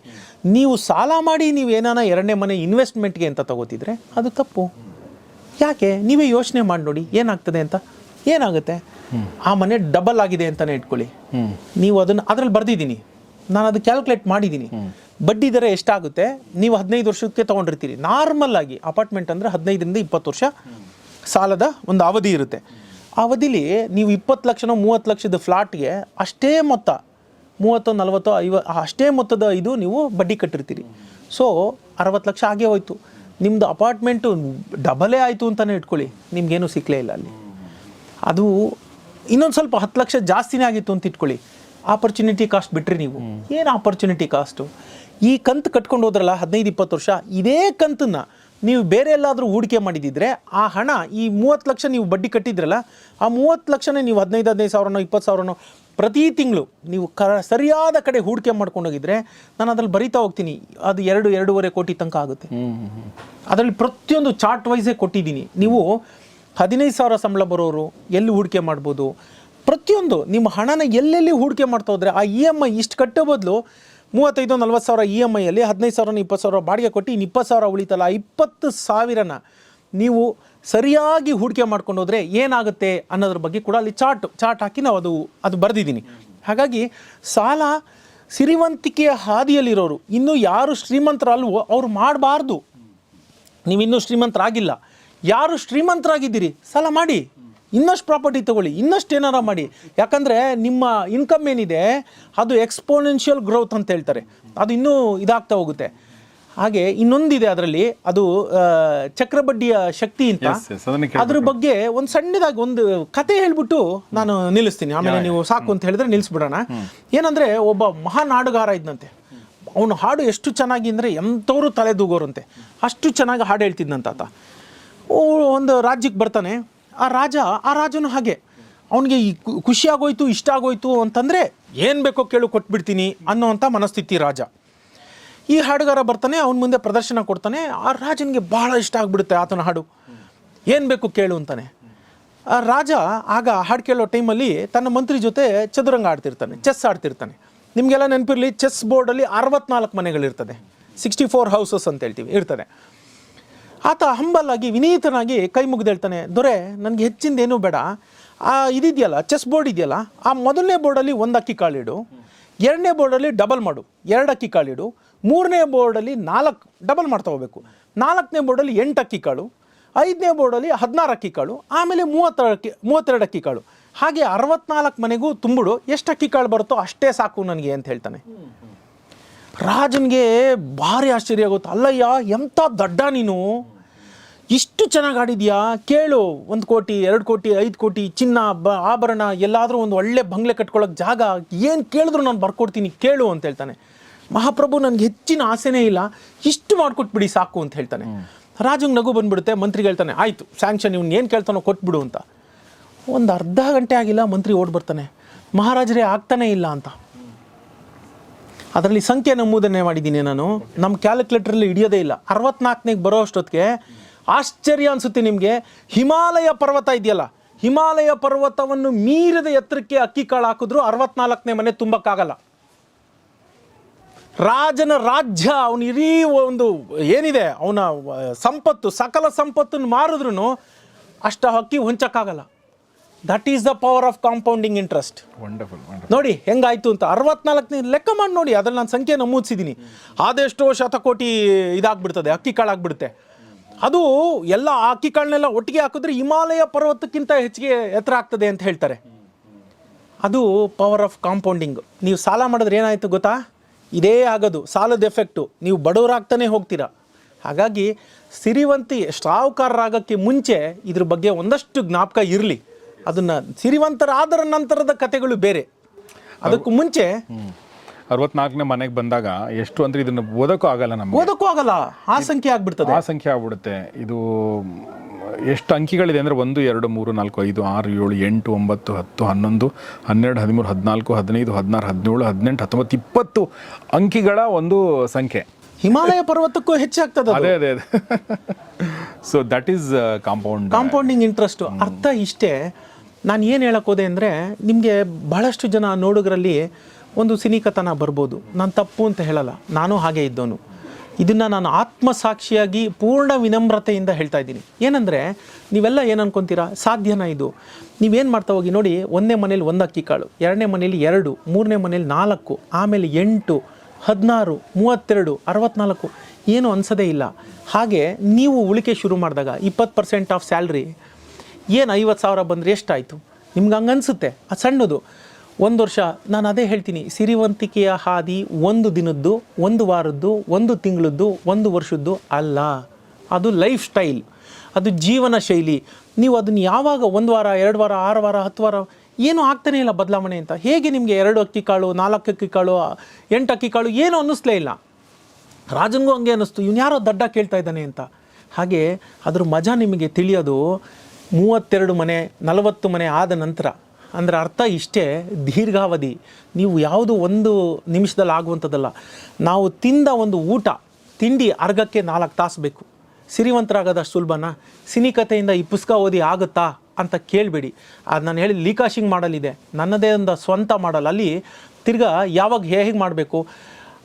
ನೀವು ಸಾಲ ಮಾಡಿ ನೀವು ಏನಾನ ಎರಡನೇ ಮನೆ ಇನ್ವೆಸ್ಟ್ಮೆಂಟ್ಗೆ ಅಂತ ತಗೋತಿದ್ರೆ ಅದು ತಪ್ಪು. ಯಾಕೆ? ನೀವೇ ಯೋಚನೆ ಮಾಡಿ ನೋಡಿ ಏನಾಗ್ತದೆ ಅಂತ. ಏನಾಗುತ್ತೆ? ಆ ಮನೆ ಡಬಲ್ ಆಗಿದೆ ಅಂತಾನೆ ಇಟ್ಕೊಳ್ಳಿ. ನೀವು ಅದನ್ನ ಅದ್ರಲ್ಲಿ ಬರ್ದಿದ್ದೀನಿ. ನಾನು ಅದು ಕ್ಯಾಲ್ಕುಲೇಟ್ ಮಾಡಿದ್ದೀನಿ. ಬಡ್ಡಿ ದರ ಎಷ್ಟಾಗುತ್ತೆ? ನೀವು ಹದಿನೈದು ವರ್ಷಕ್ಕೆ ತೊಗೊಂಡಿರ್ತೀರಿ. ನಾರ್ಮಲ್ ಆಗಿ ಅಪಾರ್ಟ್ಮೆಂಟ್ ಅಂದರೆ ಹದಿನೈದರಿಂದ ಇಪ್ಪತ್ತು ವರ್ಷ ಸಾಲದ ಒಂದು ಅವಧಿ ಇರುತ್ತೆ. ಆ ಅವಧಿಲಿ ನೀವು ಇಪ್ಪತ್ತು ಲಕ್ಷನೋ ಮೂವತ್ತು ಲಕ್ಷದ ಫ್ಲಾಟ್ಗೆ ಅಷ್ಟೇ ಮೊತ್ತ ಮೂವತ್ತೋ ನಲ್ವತ್ತೋ ಐವ ಅಷ್ಟೇ ಮೊತ್ತದ ಇದು ನೀವು ಬಡ್ಡಿ ಕಟ್ಟಿರ್ತೀರಿ. ಸೊ ಅರವತ್ತು ಲಕ್ಷ ಆಗೇ ಹೋಯ್ತು. ನಿಮ್ಮದು ಅಪಾರ್ಟ್ಮೆಂಟು ಡಬಲೇ ಆಯಿತು ಅಂತಲೇ ಇಟ್ಕೊಳ್ಳಿ. ನಿಮಗೇನು ಸಿಕ್ಕಲೇ ಇಲ್ಲ ಅಲ್ಲಿ. ಅದು ಇನ್ನೊಂದು ಸ್ವಲ್ಪ ಹತ್ತು ಲಕ್ಷ ಜಾಸ್ತಿನೇ ಆಗಿತ್ತು ಅಂತ ಇಟ್ಕೊಳ್ಳಿ. ಆಪರ್ಚುನಿಟಿ ಕಾಸ್ಟ್ ಬಿಟ್ರಿ ನೀವು. ಏನು ಆಪರ್ಚುನಿಟಿ ಕಾಸ್ಟು ಈ ಕಂತು ಕಟ್ಕೊಂಡು ಹೋದ್ರಲ್ಲ ಹದಿನೈದು ಇಪ್ಪತ್ತು ವರ್ಷ ಇದೇ ಕಂತನ್ನು ನೀವು ಬೇರೆ ಎಲ್ಲಾದರೂ ಹೂಡಿಕೆ ಮಾಡಿದಿದ್ರೆ ಆ ಹಣ ಈ ಮೂವತ್ತು ಲಕ್ಷ ನೀವು ಬಡ್ಡಿ ಕಟ್ಟಿದ್ರಲ್ಲ ಆ ಮೂವತ್ತು ಲಕ್ಷನೇ ನೀವು ಹದಿನೈದು ಹದಿನೈದು ಸಾವಿರನೋ ಇಪ್ಪತ್ತು ಸಾವಿರನೋ ಪ್ರತಿ ತಿಂಗಳು ನೀವು ಕ ಸರಿಯಾದ ಕಡೆ ಹೂಡಿಕೆ ಮಾಡ್ಕೊಂಡೋಗಿದ್ರೆ ನಾನು ಅದ್ರಲ್ಲಿ ಬರಿತಾ ಹೋಗ್ತೀನಿ. ಅದು ಎರಡು ಎರಡೂವರೆ ಕೋಟಿ ತನಕ ಆಗುತ್ತೆ. ಅದರಲ್ಲಿ ಪ್ರತಿಯೊಂದು ಚಾರ್ಟ್ ವೈಸೇ ಕೊಟ್ಟಿದ್ದೀನಿ. ನೀವು ಹದಿನೈದು ಸಾವಿರ ಸಂಬಳ ಬರೋರು ಎಲ್ಲಿ ಹೂಡಿಕೆ ಮಾಡ್ಬೋದು? ಪ್ರತಿಯೊಂದು ನಿಮ್ಮ ಹಣನ ಎಲ್ಲೆಲ್ಲಿ ಹೂಡಿಕೆ ಮಾಡ್ತಾ ಹೋದರೆ ಆ ಇ ಎಂ ಐ ಇಷ್ಟು ಕಟ್ಟೋ ಬದಲು ಮೂವತ್ತೈದು ನಲ್ವತ್ತು ಸಾವಿರ ಇ ಎಂ ಐಯಲ್ಲಿ ಹದಿನೈದು ಸಾವಿರನ ಇಪ್ಪತ್ತು ಸಾವಿರ ಬಾಡಿಗೆ ಕೊಟ್ಟು ಇನ್ನು ಇಪ್ಪತ್ತು ಸಾವಿರ ಉಳಿತಲ್ಲ ಇಪ್ಪತ್ತು ಸಾವಿರನ ನೀವು ಸರಿಯಾಗಿ ಹೂಡಿಕೆ ಮಾಡ್ಕೊಂಡು ಹೋದರೆ ಏನಾಗುತ್ತೆ ಅನ್ನೋದ್ರ ಬಗ್ಗೆ ಕೂಡ ಅಲ್ಲಿ ಚಾರ್ಟ್ ಚಾರ್ಟ್ ಹಾಕಿ ನಾವು ಅದು ಅದು ಬರೆದಿದ್ದೀನಿ. ಹಾಗಾಗಿ ಸಾಲ ಸಿರಿವಂತಿಕೆಯ ಹಾದಿಯಲ್ಲಿರೋರು, ಇನ್ನೂ ಯಾರು ಶ್ರೀಮಂತರಲ್ವೋ ಅವ್ರು ಮಾಡಬಾರ್ದು. ನೀವಿನ್ನೂ ಶ್ರೀಮಂತರಾಗಿಲ್ಲ. ಯಾರು ಶ್ರೀಮಂತರಾಗಿದ್ದೀರಿ, ಸಾಲ ಮಾಡಿ. ಇನ್ನಷ್ಟು ಪ್ರಾಪರ್ಟಿ ತಗೊಳ್ಳಿ, ಇನ್ನಷ್ಟು ಏನಾರ ಮಾಡಿ. ಯಾಕಂದರೆ ನಿಮ್ಮ ಇನ್ಕಮ್ ಏನಿದೆ, ಅದು ಎಕ್ಸ್ಪೋನೆನ್ಷಿಯಲ್ ಗ್ರೋತ್ ಅಂತ ಹೇಳ್ತಾರೆ. ಅದು ಇನ್ನೂ ಇದಾಗ್ತಾ ಹೋಗುತ್ತೆ. ಹಾಗೆ ಇನ್ನೊಂದಿದೆ ಅದರಲ್ಲಿ ಅದು ಚಕ್ರಬಡ್ಡಿಯ ಶಕ್ತಿ ಅಂತ. ಅದ್ರ ಬಗ್ಗೆ ಒಂದು ಸಣ್ಣದಾಗಿ ಒಂದು ಕತೆ ಹೇಳ್ಬಿಟ್ಟು ನಾನು ನಿಲ್ಲಿಸ್ತೀನಿ. ಆಮೇಲೆ ನೀವು ಸಾಕು ಅಂತ ಹೇಳಿದ್ರೆ ನಿಲ್ಲಿಸ್ಬಿಡೋಣ. ಏನಂದ್ರೆ ಒಬ್ಬ ಮಹಾನ್ ಹಾಡುಗಾರ ಇದ್ದಂತೆ ಅವನು ಹಾಡು ಎಷ್ಟು ಚೆನ್ನಾಗಿ ಅಂದರೆ ಎಂಥವ್ರು ತಲೆ ದೂಗೋರಂತೆ. ಅಷ್ಟು ಚೆನ್ನಾಗಿ ಹಾಡು ಹೇಳ್ತಿದ್ದಂತ ಆತ. ಓ, ಒಂದು ರಾಜ್ಯಕ್ಕೆ ಬರ್ತಾನೆ. ಆ ರಾಜ ಆ ರಾಜನು ಹಾಗೆ. ಅವನಿಗೆ ಈ ಖುಷಿ ಆಗೋಯ್ತು ಇಷ್ಟ ಆಗೋಯ್ತು ಅಂತಂದರೆ ಏನು ಬೇಕೋ ಕೇಳು ಕೊಟ್ಬಿಡ್ತೀನಿ ಅನ್ನೋವಂಥ ಮನಸ್ಥಿತಿ ರಾಜ. ಈ ಹಾಡುಗಾರ ಬರ್ತಾನೆ, ಅವನ ಮುಂದೆ ಪ್ರದರ್ಶನ ಕೊಡ್ತಾನೆ, ಆ ರಾಜನಿಗೆ ಬಹಳ ಇಷ್ಟ ಆಗಿಬಿಡುತ್ತೆ ಆತನ ಹಾಡು. ಏನು ಬೇಕು ಕೇಳು ಅಂತಾನೆ. ಆ ರಾಜ ಆಗ ಹಾಡು ಕೇಳೋ ಟೈಮಲ್ಲಿ ತನ್ನ ಮಂತ್ರಿ ಜೊತೆ ಚದುರಂಗ ಆಡ್ತಿರ್ತಾನೆ, ಚೆಸ್ ಆಡ್ತಿರ್ತಾನೆ. ನಿಮಗೆಲ್ಲ ನೆನಪಿರಲಿ, ಚೆಸ್ ಬೋರ್ಡಲ್ಲಿ ಅರವತ್ನಾಲ್ಕು ಮನೆಗಳಿರ್ತದೆ. ಸಿಕ್ಸ್ಟಿ ಫೋರ್ ಹೌಸಸ್ ಅಂತ ಹೇಳ್ತೀವಿ, ಇರ್ತದೆ. ಆತ ಹಂಬಲ್ಲಾಗಿ ಆಗಿ, ವಿನೀತನಾಗಿ ಕೈ ಹೇಳ್ತಾನೆ, ದೊರೆ, ನನಗೆ ಹೆಚ್ಚಿಂದ ಏನೂ ಬೇಡ. ಆ ಇದಿದೆಯಲ್ಲ, ಚೆಸ್ ಬೋರ್ಡ್ ಇದೆಯಲ್ಲ, ಆ ಮೊದಲನೇ ಬೋರ್ಡಲ್ಲಿ ಒಂದು ಅಕ್ಕಿ ಕಾಳಿಡು, ಎರಡನೇ ಬೋರ್ಡಲ್ಲಿ ಡಬಲ್ ಮಾಡು, ಎರಡು ಅಕ್ಕಿ ಕಾಳಿಡು ಮೂರನೇ ಬೋರ್ಡಲ್ಲಿ ನಾಲ್ಕು ಡಬಲ್ ಮಾಡ್ತಾ ಹೋಗ್ಬೇಕು. ನಾಲ್ಕನೇ ಬೋರ್ಡಲ್ಲಿ ಎಂಟು ಅಕ್ಕಿ ಕಾಳು, ಐದನೇ ಬೋರ್ಡಲ್ಲಿ ಹದಿನಾರು ಅಕ್ಕಿ ಕಾಳು, ಆಮೇಲೆ ಮೂವತ್ತೆರಡು ಅಕ್ಕಿ ಮೂವತ್ತೆರಡು ಅಕ್ಕಿ ಕಾಳು. ಹಾಗೆ ಅರವತ್ನಾಲ್ಕು ಮನೆಗೂ ತುಂಬಿಡು, ಎಷ್ಟು ಅಕ್ಕಿ ಕಾಳು ಬರುತ್ತೋ ಅಷ್ಟೇ ಸಾಕು ನನಗೆ ಅಂತ ಹೇಳ್ತಾನೆ. ರಾಜನಿಗೆ ಭಾರಿ ಆಶ್ಚರ್ಯ ಆಗುತ್ತೆ. ಅಲ್ಲಯ್ಯ, ಎಂಥ ದಡ್ಡ ನೀನು. ಇಷ್ಟು ಚೆನ್ನಾಗಿ ಆಡಿದ್ಯಾ? ಕೇಳು, ಒಂದು ಕೋಟಿ, ಎರಡು ಕೋಟಿ, ಐದು ಕೋಟಿ, ಚಿನ್ನ, ಬ, ಆಭರಣ, ಎಲ್ಲಾದರೂ ಒಂದು ಒಳ್ಳೆ ಬಂಗ್ಲೆ ಕಟ್ಕೊಳ್ಳೋಕೆ ಜಾಗ, ಏನು ಕೇಳಿದ್ರು ನಾನು ಬರ್ಕೊಡ್ತೀನಿ, ಕೇಳು ಅಂತ ಹೇಳ್ತಾನೆ. ಮಹಾಪ್ರಭು ನನಗೆ ಹೆಚ್ಚಿನ ಆಸೆನೇ ಇಲ್ಲ. ಇಷ್ಟು ಮಾಡಿಕೊಟ್ಬಿಡಿ ಸಾಕು ಅಂತ ಹೇಳ್ತಾನೆ. ರಾಜಂಗೆ ನಗು ಬಂದ್ಬಿಡುತ್ತೆ ಮಂತ್ರಿ ಹೇಳ್ತಾನೆ, ಆಯಿತು ಸ್ಯಾಂಕ್ಷನ್ ಇವ್ನು ಏನು ಕೇಳ್ತಾನೋ ಕೊಟ್ಬಿಡು ಅಂತ. ಒಂದು ಅರ್ಧ ಗಂಟೆ ಆಗಿಲ್ಲ, ಮಂತ್ರಿ ಓಡ್ ಬರ್ತಾನೆ. ಮಹಾರಾಜರೇ ಆಗ್ತಾನೇ ಇಲ್ಲ ಅಂತ. ಅದರಲ್ಲಿ ಸಂಖ್ಯೆ ನಮೂದನೆ ಮಾಡಿದ್ದೀನಿ ನಾನು. ನಮ್ಮ ಕ್ಯಾಲ್ಕುಲೇಟರಲ್ಲಿ ಹಿಡಿಯೋದೇ ಇಲ್ಲ. ಅರವತ್ನಾಲ್ಕನೇ ಬರೋ ಅಷ್ಟೊತ್ತಿಗೆ ಆಶ್ಚರ್ಯ ಅನಿಸುತ್ತೆ ನಿಮಗೆ. ಹಿಮಾಲಯ ಪರ್ವತ ಇದೆಯಲ್ಲ, ಹಿಮಾಲಯ ಪರ್ವತವನ್ನು ಮೀರಿದ ಎತ್ತರಕ್ಕೆ ಅಕ್ಕಿ ಕಾಳು ಹಾಕಿದ್ರು ಅರವತ್ನಾಲ್ಕನೇ ಮನೆ ತುಂಬಕ್ಕಾಗಲ್ಲ. ರಾಜನ ರಾಜ್ಯ ಅವನ ಇಡೀ ಒಂದು ಏನಿದೆ ಅವನ ಸಂಪತ್ತು ಸಕಲ ಸಂಪತ್ತನ್ನು ಮಾರಿದ್ರು ಅಷ್ಟು ಹಕ್ಕಿ ಹೊಂಚಕ್ಕಾಗಲ್ಲ. That is the power of compounding interest wonderful ನೋಡಿ ಹೆಂಗಾಯ್ತು ಅಂತ ಅರವತ್ನಾಲ್ಕನೇ ಲೆಕ್ಕ ಮಾಡಿ ನೋಡಿ ಅದ್ರಲ್ಲಿ ನಾನು ಸಂಖ್ಯೆ ನಮೂದಿಸಿದ್ದೀನಿ ಆದೆಷ್ಟೋ ಶತಕೋಟಿ ಇದಾಗ್ಬಿಡ್ತದೆ ಅಕ್ಕಿ ಕಾಳಾಗ್ಬಿಡುತ್ತೆ. ಅದು ಎಲ್ಲ ಆ ಅಕ್ಕಿ ಕಾಳನ್ನೆಲ್ಲ ಒಟ್ಟಿಗೆ ಹಾಕಿದ್ರೆ ಹಿಮಾಲಯ ಪರ್ವತಕ್ಕಿಂತ ಹೆಚ್ಚಿಗೆ ಎತ್ತರ ಆಗ್ತದೆ ಅಂತ ಹೇಳ್ತಾರೆ. ಅದು ಪವರ್ ಆಫ್ ಕಾಂಪೌಂಡಿಂಗ್ ನೀವು ಸಾಲ ಮಾಡಿದ್ರೆ ಏನಾಯ್ತು ಗೊತ್ತಾ? ಇದೇ ಆಗೋದು ಸಾಲದ ಎಫೆಕ್ಟು ನೀವು ಬಡವರಾಗ್ತಾನೆ ಹೋಗ್ತೀರಾ. ಹಾಗಾಗಿ ಸಿರಿವಂತಿ ಸಾಹುಕಾರರಾಗಕ್ಕೆ ಮುಂಚೆ ಇದ್ರ ಬಗ್ಗೆ ಒಂದಷ್ಟು ಜ್ಞಾಪಕ ಇರಲಿ. ಅದನ್ನು ಸಿರಿವಂತರಾದರ ನಂತರದ ಕಥೆಗಳು ಬೇರೆ. ಅದಕ್ಕೂ ಮುಂಚೆ ಅರವತ್ನಾಲ್ಕನೇ ಮನೆಗೆ ಬಂದಾಗ ಎಷ್ಟು ಅಂದ್ರೆ ಇದನ್ನು ಓದಕ್ಕೂ ಆಗಲ್ಲ ನಮ್ಗೆ. ಓದಕ್ಕೂ ಆಗಲ್ಲ. ಆ ಸಂಖ್ಯೆ ಆಗ್ಬಿಡ್ತದೆ. ಆ ಸಂಖ್ಯೆ ಆಗ್ಬಿಡುತ್ತೆ. ಇದು ಎಷ್ಟು ಅಂಕಿಗಳಿದೆ ಅಂದರೆ ಒಂದು ಎರಡು ಮೂರು ನಾಲ್ಕು ಐದು ಆರು ಏಳು ಎಂಟು ಒಂಬತ್ತು ಹತ್ತು ಹನ್ನೊಂದು ಹನ್ನೆರಡು ಹದಿಮೂರು ಹದಿನಾಲ್ಕು ಹದಿನೈದು ಹದಿನಾರು ಹದಿನೇಳು ಹದಿನೆಂಟು ಹತ್ತೊಂಬತ್ತು ಇಪ್ಪತ್ತು ಅಂಕಿಗಳ ಒಂದು ಸಂಖ್ಯೆ. ಹಿಮಾಲಯ ಪರ್ವತಕ್ಕೂ ಹೆಚ್ಚಾಗ್ತದೆ ಅದು. ಅದೇ ಅದೇ so that is compound compounding interest ಅರ್ಥ ಇಷ್ಟೇ. ನಾನು ಏನು ಹೇಳಕ್ ಹೋದೆ ಅಂದರೆ ನಿಮಗೆ ಬಹಳಷ್ಟು ಜನ ನೋಡುಗರಲ್ಲಿ ಒಂದು ಸಿನಿಕತನ ಬರ್ಬೋದು. ನಾನು ತಪ್ಪು ಅಂತ ಹೇಳಲ್ಲ. ನಾನು ಹಾಗೆ ಇದ್ದವನು. ಇದನ್ನು ನಾನು ಆತ್ಮಸಾಕ್ಷಿಯಾಗಿ ಪೂರ್ಣ ವಿನಮ್ರತೆಯಿಂದ ಹೇಳ್ತಾ ಇದ್ದೀನಿ. ಏನಂದರೆ, ನೀವೆಲ್ಲ ಏನು ಅನ್ಕೊತೀರಾ? ಸಾಧ್ಯನಾ ಇದು? ನೀವೇನು ಮಾಡ್ತಾ ಹೋಗಿ ನೋಡಿ ಒಂದನೇ ಮನೇಲಿ ಒಂದು ಅಕ್ಕಿ ಕಾಳು, ಎರಡನೇ ಮನೇಲಿ ಎರಡು, ಮೂರನೇ ಮನೇಲಿ ನಾಲ್ಕು, ಆಮೇಲೆ ಎಂಟು, ಹದಿನಾರು, ಮೂವತ್ತೆರಡು, ಅರವತ್ನಾಲ್ಕು, ಏನು ಅನ್ಸೋದೇ ಇಲ್ಲ. ಹಾಗೆ ನೀವು ಉಳಿಕೆ ಶುರು ಮಾಡಿದಾಗ ಇಪ್ಪತ್ತು ಪರ್ಸೆಂಟ್ ಆಫ್ ಸ್ಯಾಲ್ರಿ, ಏನು ಐವತ್ತು ಸಾವಿರ ಬಂದರೆ ಎಷ್ಟಾಯಿತು? ನಿಮ್ಗೆ ಹಂಗೆ ಅನಿಸುತ್ತೆ ಅದು ಸಣ್ಣದು. ಒಂದು ವರ್ಷ ನಾನು ಅದೇ ಹೇಳ್ತೀನಿ, ಸಿರಿವಂತಿಕೆಯ ಹಾದಿ ಒಂದು ದಿನದ್ದು, ಒಂದು ವಾರದ್ದು, ಒಂದು ತಿಂಗಳದ್ದು, ಒಂದು ವರ್ಷದ್ದು ಅಲ್ಲ. ಅದು ಲೈಫ್ ಸ್ಟೈಲ್, ಅದು ಜೀವನ ಶೈಲಿ. ನೀವು ಅದನ್ನು ಯಾವಾಗ ಒಂದು ವಾರ, ಎರಡು ವಾರ, ಆರು ವಾರ, ಹತ್ತು ವಾರ, ಏನೂ ಆಗ್ತಾನೇ ಇಲ್ಲ ಬದಲಾವಣೆ ಅಂತ. ಹೇಗೆ ನಿಮಗೆ ಎರಡು ಅಕ್ಕಿ ಕಾಳು, ನಾಲ್ಕು ಅಕ್ಕಿ ಕಾಳು, ಎಂಟು ಅಕ್ಕಿ ಕಾಳು ಏನೂ ಅನ್ನಿಸ್ಲೇ ಇಲ್ಲ. ರಾಜನಿಗೂ ಹಂಗೆ ಅನ್ನಿಸ್ತು, ಇವ್ನು ಯಾರೋ ದಡ್ಡ ಕೇಳ್ತಾ ಇದ್ದಾನೆ ಅಂತ. ಹಾಗೆ ಅದ್ರ ಮಜಾ ನಿಮಗೆ ತಿಳಿಯೋದು ಮೂವತ್ತೆರಡು ಮನೆ, ನಲವತ್ತು ಮನೆ ಆದ ನಂತರ. ಅಂದರೆ ಅರ್ಥ ಇಷ್ಟೇ, ದೀರ್ಘಾವಧಿ. ನೀವು ಯಾವುದು ಒಂದು ನಿಮಿಷದಲ್ಲಿ ಆಗುವಂಥದ್ದಲ್ಲ. ನಾವು ತಿಂದ ಒಂದು ಊಟ, ತಿಂಡಿ ಅರ್ಗಕ್ಕೆ ನಾಲ್ಕು ತಾಸು ಬೇಕು. ಸಿರಿವಂತರಾಗೋದಷ್ಟು ಸುಲಭನಾ? ಸಿನಿಕತೆಯಿಂದ ಈ ಪುಸ್ತಕ ಓದಿ ಆಗುತ್ತಾ ಅಂತ ಕೇಳಬೇಡಿ. ಅದು ನಾನು ಹೇಳಿ ಲೀಕಾಶಿಂಗ್ ಮಾಡಲಿದೆ. ನನ್ನದೇ ಒಂದು ಸ್ವಂತ ಮಾಡಲ್. ಅಲ್ಲಿ ತಿರ್ಗಾ ಯಾವಾಗ ಹೇಗೆ ಮಾಡಬೇಕು?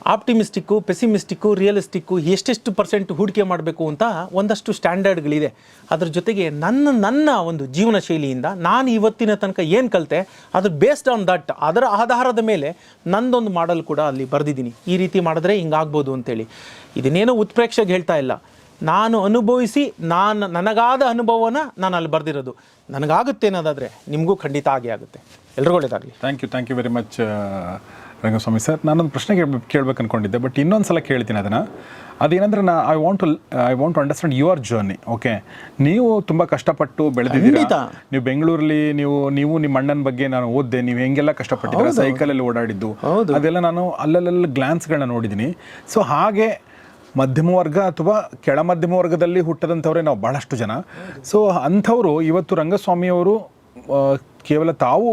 ಆಪ್ಟಿಮಿಸ್ಟಿಕ್ಕು, ಪೆಸಿಮಿಸ್ಟಿಕ್ಕು, ರಿಯಲಿಸ್ಟಿಕ್ಕು ಎಷ್ಟೆಷ್ಟು ಪರ್ಸೆಂಟ್ ಹೂಡಿಕೆ ಮಾಡಬೇಕು ಅಂತ ಒಂದಷ್ಟು ಸ್ಟ್ಯಾಂಡರ್ಡ್ಗಳಿದೆ. ಅದ್ರ ಜೊತೆಗೆ ನನ್ನ ನನ್ನ ಒಂದು ಜೀವನ ಶೈಲಿಯಿಂದ ನಾನು ಇವತ್ತಿನ ತನಕ ಏನು ಕಲಿತೆ ಅದ್ರ ಬೇಸ್ಡ್ ಆನ್ ದಟ್ ಅದರ ಆಧಾರದ ಮೇಲೆ ನಂದೊಂದು ಮಾಡಲ್ ಕೂಡ ಅಲ್ಲಿ ಬರೆದಿದ್ದೀನಿ. ಈ ರೀತಿ ಮಾಡಿದ್ರೆ ಹಿಂಗಾಗ್ಬೋದು ಅಂತೇಳಿ. ಇದನ್ನೇನೋ ಉತ್ಪ್ರೇಕ್ಷೆಗೆ ಹೇಳ್ತಾ ಇಲ್ಲ. ನಾನು ಅನುಭವಿಸಿ, ನಾನು, ನನಗಾದ ಅನುಭವನ ನಾನು ಅಲ್ಲಿ ಬರೆದಿರೋದು. ನನಗಾಗುತ್ತೆ ಅನ್ನೋದಾದರೆ ನಿಮಗೂ ಖಂಡಿತ ಆಗೇ ಆಗುತ್ತೆ. ಎಲ್ರಿಗೂ ಒಳ್ಳೇದಾಗಲಿ. Thank you thank you very much Rangaswamy sir ನಾನೊಂದು ಪ್ರಶ್ನೆ ಕೇಳಬೇಕು ಕೇಳ್ಬೇಕು ಅನ್ಕೊಂಡಿದ್ದೆ ಬಟ್ ಇನ್ನೊಂದು ಸಲ ಕೇಳ್ತೀನಿ ಅದನ್ನು. ಅದೇನಂದ್ರೆ ನಾ I want to I want to understand your journey okay ನೀವು ತುಂಬ ಕಷ್ಟಪಟ್ಟು ಬೆಳೆದಿದ್ದೀರಾ? ಖಂಡಿತ. ನೀವು ಬೆಂಗಳೂರಲ್ಲಿ ನೀವು ನೀವು ನಿಮ್ಮ ಅಣ್ಣನ ಬಗ್ಗೆ ನಾನು ಓದಿದೆ ನೀವು ಹೆಂಗೆಲ್ಲ ಕಷ್ಟಪಟ್ಟಿದ್ದೀರಾ? ಸೈಕಲಲ್ಲಿ ಓಡಾಡಿದ್ದು. ಹೌದು. ಅದೆಲ್ಲ ನಾನು ಅಲ್ಲಲ್ಲ ಗ್ಲಾನ್ಸ್ಗಳನ್ನ ನೋಡಿದ್ದೀನಿ ಸೊ ಹಾಗೆ ಮಧ್ಯಮ ವರ್ಗ ಅಥವಾ ಕೆಳ ಮಧ್ಯಮ ವರ್ಗದಲ್ಲಿ ಹುಟ್ಟದಂಥವ್ರೆ ನಾವು ಬಹಳಷ್ಟು ಜನ. ಸೊ ಅಂಥವರು ಇವತ್ತು ರಂಗಸ್ವಾಮಿಯವರು ಆ, ಕೇವಲ ತಾವು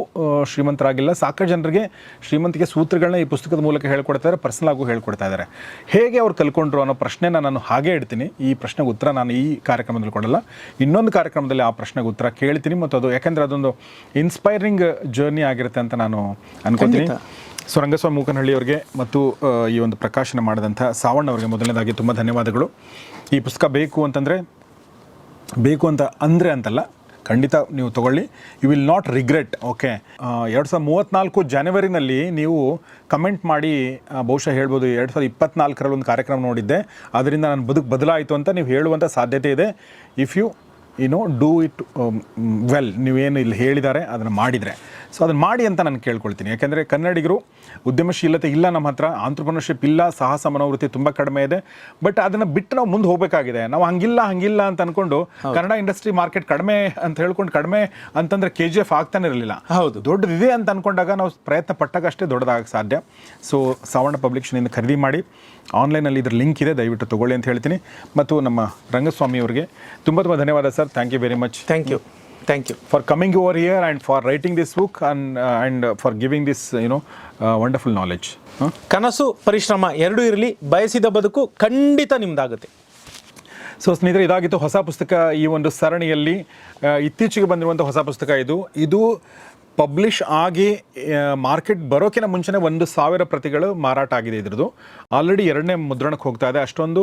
ಶ್ರೀಮಂತರಾಗಿಲ್ಲ ಸಾಕಷ್ಟು ಜನರಿಗೆ ಶ್ರೀಮಂತಿಗೆ ಸೂತ್ರಗಳನ್ನ ಈ ಪುಸ್ತಕದ ಮೂಲಕ ಹೇಳ್ಕೊಡ್ತಾರೆ ಪರ್ಸನಲ್ ಆಗೂ ಹೇಳ್ಕೊಡ್ತಾ ಇದ್ದಾರೆ. ಹೇಗೆ ಅವ್ರು ಕಲ್ಕೊಂಡ್ರು ಅನ್ನೋ ಪ್ರಶ್ನೆನ ನಾನು ಹಾಗೆ ಇಡ್ತೀನಿ. ಈ ಪ್ರಶ್ನೆಗೆ ಉತ್ತರ ನಾನು ಈ ಕಾರ್ಯಕ್ರಮದಲ್ಲಿ ಕೊಡಲ್ಲ. ಇನ್ನೊಂದು ಕಾರ್ಯಕ್ರಮದಲ್ಲಿ ಆ ಪ್ರಶ್ನೆಗೆ ಉತ್ತರ ಕೇಳ್ತೀನಿ ಮತ್ತು ಅದು ಯಾಕೆಂದರೆ ಅದೊಂದು ಇನ್ಸ್ಪೈರಿಂಗ್ ಜರ್ನಿ ಆಗಿರುತ್ತೆ ಅಂತ ನಾನು ಅನ್ಕೋತೀನಿ. ಸೊ ರಂಗಸ್ವಾಮಿ ಮೂಕನಹಳ್ಳಿಯವರಿಗೆ ಮತ್ತು ಈ ಒಂದು ಪ್ರಕಾಶನ ಮಾಡಿದಂಥ ಸಾವಣ್ಣ ಅವರಿಗೆ ಮೊದಲನೇದಾಗಿ ತುಂಬ ಧನ್ಯವಾದಗಳು. ಈ ಪುಸ್ತಕ ಬೇಕು ಅಂತಂದರೆ ಬೇಕು ಅಂತ ಅಂದರೆ ಅಂತಲ್ಲ ಖಂಡಿತ ನೀವು ತಗೊಳ್ಳಿ. You will not regret okay ಎರಡು ಸಾವಿರದ ಮೂವತ್ತ್ನಾಲ್ಕು ಜನವರಿನಲ್ಲಿ ನೀವು ಕಮೆಂಟ್ ಮಾಡಿ ಬಹುಶಃ ಹೇಳ್ಬೋದು ಎರಡು ಸಾವಿರದ ಇಪ್ಪತ್ನಾಲ್ಕರಲ್ಲಿ ಒಂದು ಕಾರ್ಯಕ್ರಮ ನೋಡಿದ್ದೆ. ಅದರಿಂದ ನನ್ನ ಬದುಕು ಬದಲಾಯಿತು ಅಂತ ನೀವು ಹೇಳುವಂಥ ಸಾಧ್ಯತೆ ಇದೆ. If you know do it well ನೀವೇನು ಇಲ್ಲಿ ಹೇಳಿದ್ದಾರೆ, ಅದನ್ನು ಮಾಡಿದರೆ. ಸೊ ಅದನ್ನು ಮಾಡಿ ಅಂತ ನಾನು ಕೇಳ್ಕೊಳ್ತೀನಿ. ಯಾಕೆಂದರೆ ಕನ್ನಡಿಗರು ಉದ್ಯಮಶೀಲತೆ ಇಲ್ಲ ನಮ್ಮ ಹತ್ರ ಆಂಟ್ರಪ್ರನರ್ಶಿಪ್ ಇಲ್ಲ ಸಾಹಸ ಮನೋವೃತ್ತಿ ತುಂಬ ಕಡಿಮೆ ಇದೆ. ಬಟ್ ಅದನ್ನು ಬಿಟ್ಟು ನಾವು ಮುಂದೆ ಹೋಗಬೇಕಾಗಿದೆ. ನಾವು ಹಂಗಿಲ್ಲ ಹಂಗಿಲ್ಲ ಅಂತ ಅನ್ಕೊಂಡು ಕನ್ನಡ ಇಂಡಸ್ಟ್ರಿ ಮಾರ್ಕೆಟ್ ಕಡಿಮೆ ಅಂತ ಹೇಳ್ಕೊಂಡು ಕಡಿಮೆ ಅಂತಂದ್ರೆ ಕೆ ಜಿ ಎಫ್ ಆಗ್ತಾನೆ ಇರಲಿಲ್ಲ. ಹೌದು. ದೊಡ್ಡದಿದೆ ಅಂತ ಅನ್ಕೊಂಡಾಗ ನಾವು ಪ್ರಯತ್ನ ಪಟ್ಟಾಗ ಅಷ್ಟೇ ದೊಡ್ಡದಾಗಕ್ಕೆ ಸಾಧ್ಯ. ಸೊ ಸಾವಣ್ಣ ಪಬ್ಲಿಷನಿಂದ ಖರೀದಿ ಮಾಡಿ ಆನ್ಲೈನಲ್ಲಿ ಇದ್ರ ಲಿಂಕ್ ಇದೆ ದಯವಿಟ್ಟು ತಗೊಳ್ಳಿ ಅಂತ ಹೇಳ್ತೀನಿ. ಮತ್ತು ನಮ್ಮ ರಂಗಸ್ವಾಮಿ ಅವರಿಗೆ ತುಂಬ ತುಂಬ ಧನ್ಯವಾದ sir. Thank you very much thank you thank you for coming over here and for writing this book and uh, and uh, for giving this you know uh, wonderful knowledge huh? ಕನಸು ಪರಿಶ್ರಮ ಎರಡೂ ಇರಲಿ ಬಯಸಿದ ಬದುಕು ಖಂಡಿತ ನಿಮ್ದಾಗುತ್ತೆ so ಸ್ನೇಹಿತರೆ ಇದಾಗಿತ್ತು ಹೊಸ ಪುಸ್ತಕ ಈ ಒಂದು ಸರಣಿಯಲ್ಲಿ ಆ, ಇತ್ತೀಚೆಗೆ ಬಂದಿರುವಂಥ ಹೊಸ ಪುಸ್ತಕ ಇದು ಇದು ಪಬ್ಲಿಷ್ ಆಗಿ ಮಾರ್ಕೆಟ್ ಬರೋಕಿನ ಮುಂಚೆನೇ ಒಂದು ಸಾವಿರ ಪ್ರತಿಗಳು ಮಾರಾಟ ಆಗಿದೆ ಇದ್ರದ್ದು. ಆಲ್ರೆಡಿ ಎರಡನೇ ಮುದ್ರಣಕ್ಕೆ ಹೋಗ್ತಾ ಇದೆ. ಅಷ್ಟೊಂದು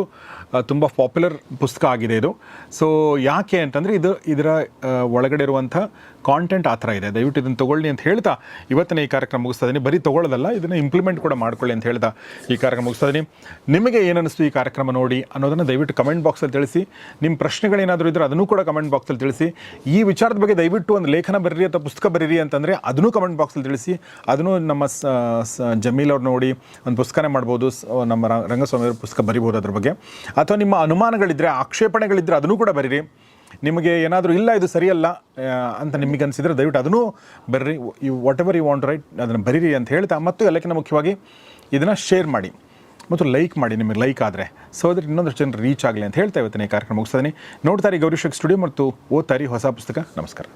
ತುಂಬ ಪಾಪ್ಯುಲರ್ ಪುಸ್ತಕ ಆಗಿದೆ ಇದು. ಸೊ ಯಾಕೆ ಅಂತಂದರೆ ಇದು ಇದರ ಒಳಗಡೆ ಇರುವಂಥ ಕಾಂಟೆಂಟ್ ಆ ಥರ ಇದೆ. ದಯವಿಟ್ಟು ಇದನ್ನು ತೊಗೊಳ್ಳಿ ಅಂತ ಹೇಳ್ತಾ ಇವತ್ತಿನ ಈ ಕಾರ್ಯಕ್ರಮ ಮುಗಿಸ್ತಾ ಇದ್ದೀನಿ ಬರೀ ತೊಗೊಳ್ಳೋದಲ್ಲ, ಇದನ್ನು ಇಂಪ್ಲಿಮೆಂಟ್ ಕೂಡ ಮಾಡ್ಕೊಳ್ಳಿ ಅಂತ ಹೇಳ್ತಾ ಈ ಕಾರ್ಯಕ್ರಮ ಮುಗಿಸ್ತಾ ಇದ್ದೀನಿ ನಿಮಗೆ ಏನನ್ನಿಸ್ತು ಈ ಕಾರ್ಯಕ್ರಮ ನೋಡಿ ಅನ್ನೋದನ್ನು ದಯವಿಟ್ಟು ಕಮೆಂಟ್ ಬಾಕ್ಸಲ್ಲಿ ತಿಳಿಸಿ. ನಿಮ್ಮ ಪ್ರಶ್ನೆಗಳೇನಾದರೂ ಇದ್ದರೆ ಅದನ್ನು ಕೂಡ ಕಮೆಂಟ್ ಬಾಕ್ಸಲ್ಲಿ ತಿಳಿಸಿ. ಈ ವಿಚಾರದ ಬಗ್ಗೆ ದಯವಿಟ್ಟು ಒಂದು ಲೇಖನ ಬರೀರಿ ಅಥವಾ ಪುಸ್ತಕ ಬರೀರಿ ಅಂತಂದರೆ ಅದನ್ನು ಕಮೆಂಟ್ ಬಾಕ್ಸಲ್ಲಿ ತಿಳಿಸಿ, ಅದನ್ನು ನಮ್ಮ ಜಮೀಲ್ ಅವ್ರು ನೋಡಿ ಒಂದು ಪುಸ್ತಕನೇ ಮಾಡ್ಬೋದು ನಮ್ಮ ರಂಗಸ್ವಾಮಿ ಅವರು ಪುಸ್ತಕ ಬರಿಬೋದು ಅದ್ರ ಬಗ್ಗೆ. ಅಥವಾ ನಿಮ್ಮ ಅನುಮಾನಗಳಿದ್ದರೆ ಆಕ್ಷೇಪಣೆಗಳಿದ್ದರೆ ಅದನ್ನು ಕೂಡ ಬರೀರಿ. ನಿಮಗೆ ಏನಾದರೂ ಇಲ್ಲ, ಇದು ಸರಿಯಲ್ಲ ಅಂತ ನಿಮಗೆ ಅನಿಸಿದರೆ ದಯವಿಟ್ಟು ಅದನ್ನು ಬರ್ರಿ. You whatever you want write ಅದನ್ನು ಬರೀರಿ ಅಂತ ಹೇಳ್ತಾ ಮತ್ತು ಎಲ್ಲಕ್ಕಿಂತ ಮುಖ್ಯವಾಗಿ ಇದನ್ನು ಶೇರ್ ಮಾಡಿ. ಮತ್ತು ಲೈಕ್ ಮಾಡಿ, ನಿಮಗೆ ಲೈಕ್ ಆದರೆ. ಸೊ ಅದ್ರ ಇನ್ನೊಂದಷ್ಟು ಜನರು ರೀಚ್ ಆಗಲಿ ಅಂತ ಹೇಳ್ತಾ ಇವತ್ತಿನ ಈ ಕಾರ್ಯಕ್ರಮ ಮುಗಿಸ್ತೀನಿ ನೋಡ್ತಾರೆ ಗೌರಿಶಕ್ ಸ್ಟುಡಿಯೋ ಮತ್ತು ಓದ್ತಾರಿ ಹೊಸ ಪುಸ್ತಕ. ನಮಸ್ಕಾರ.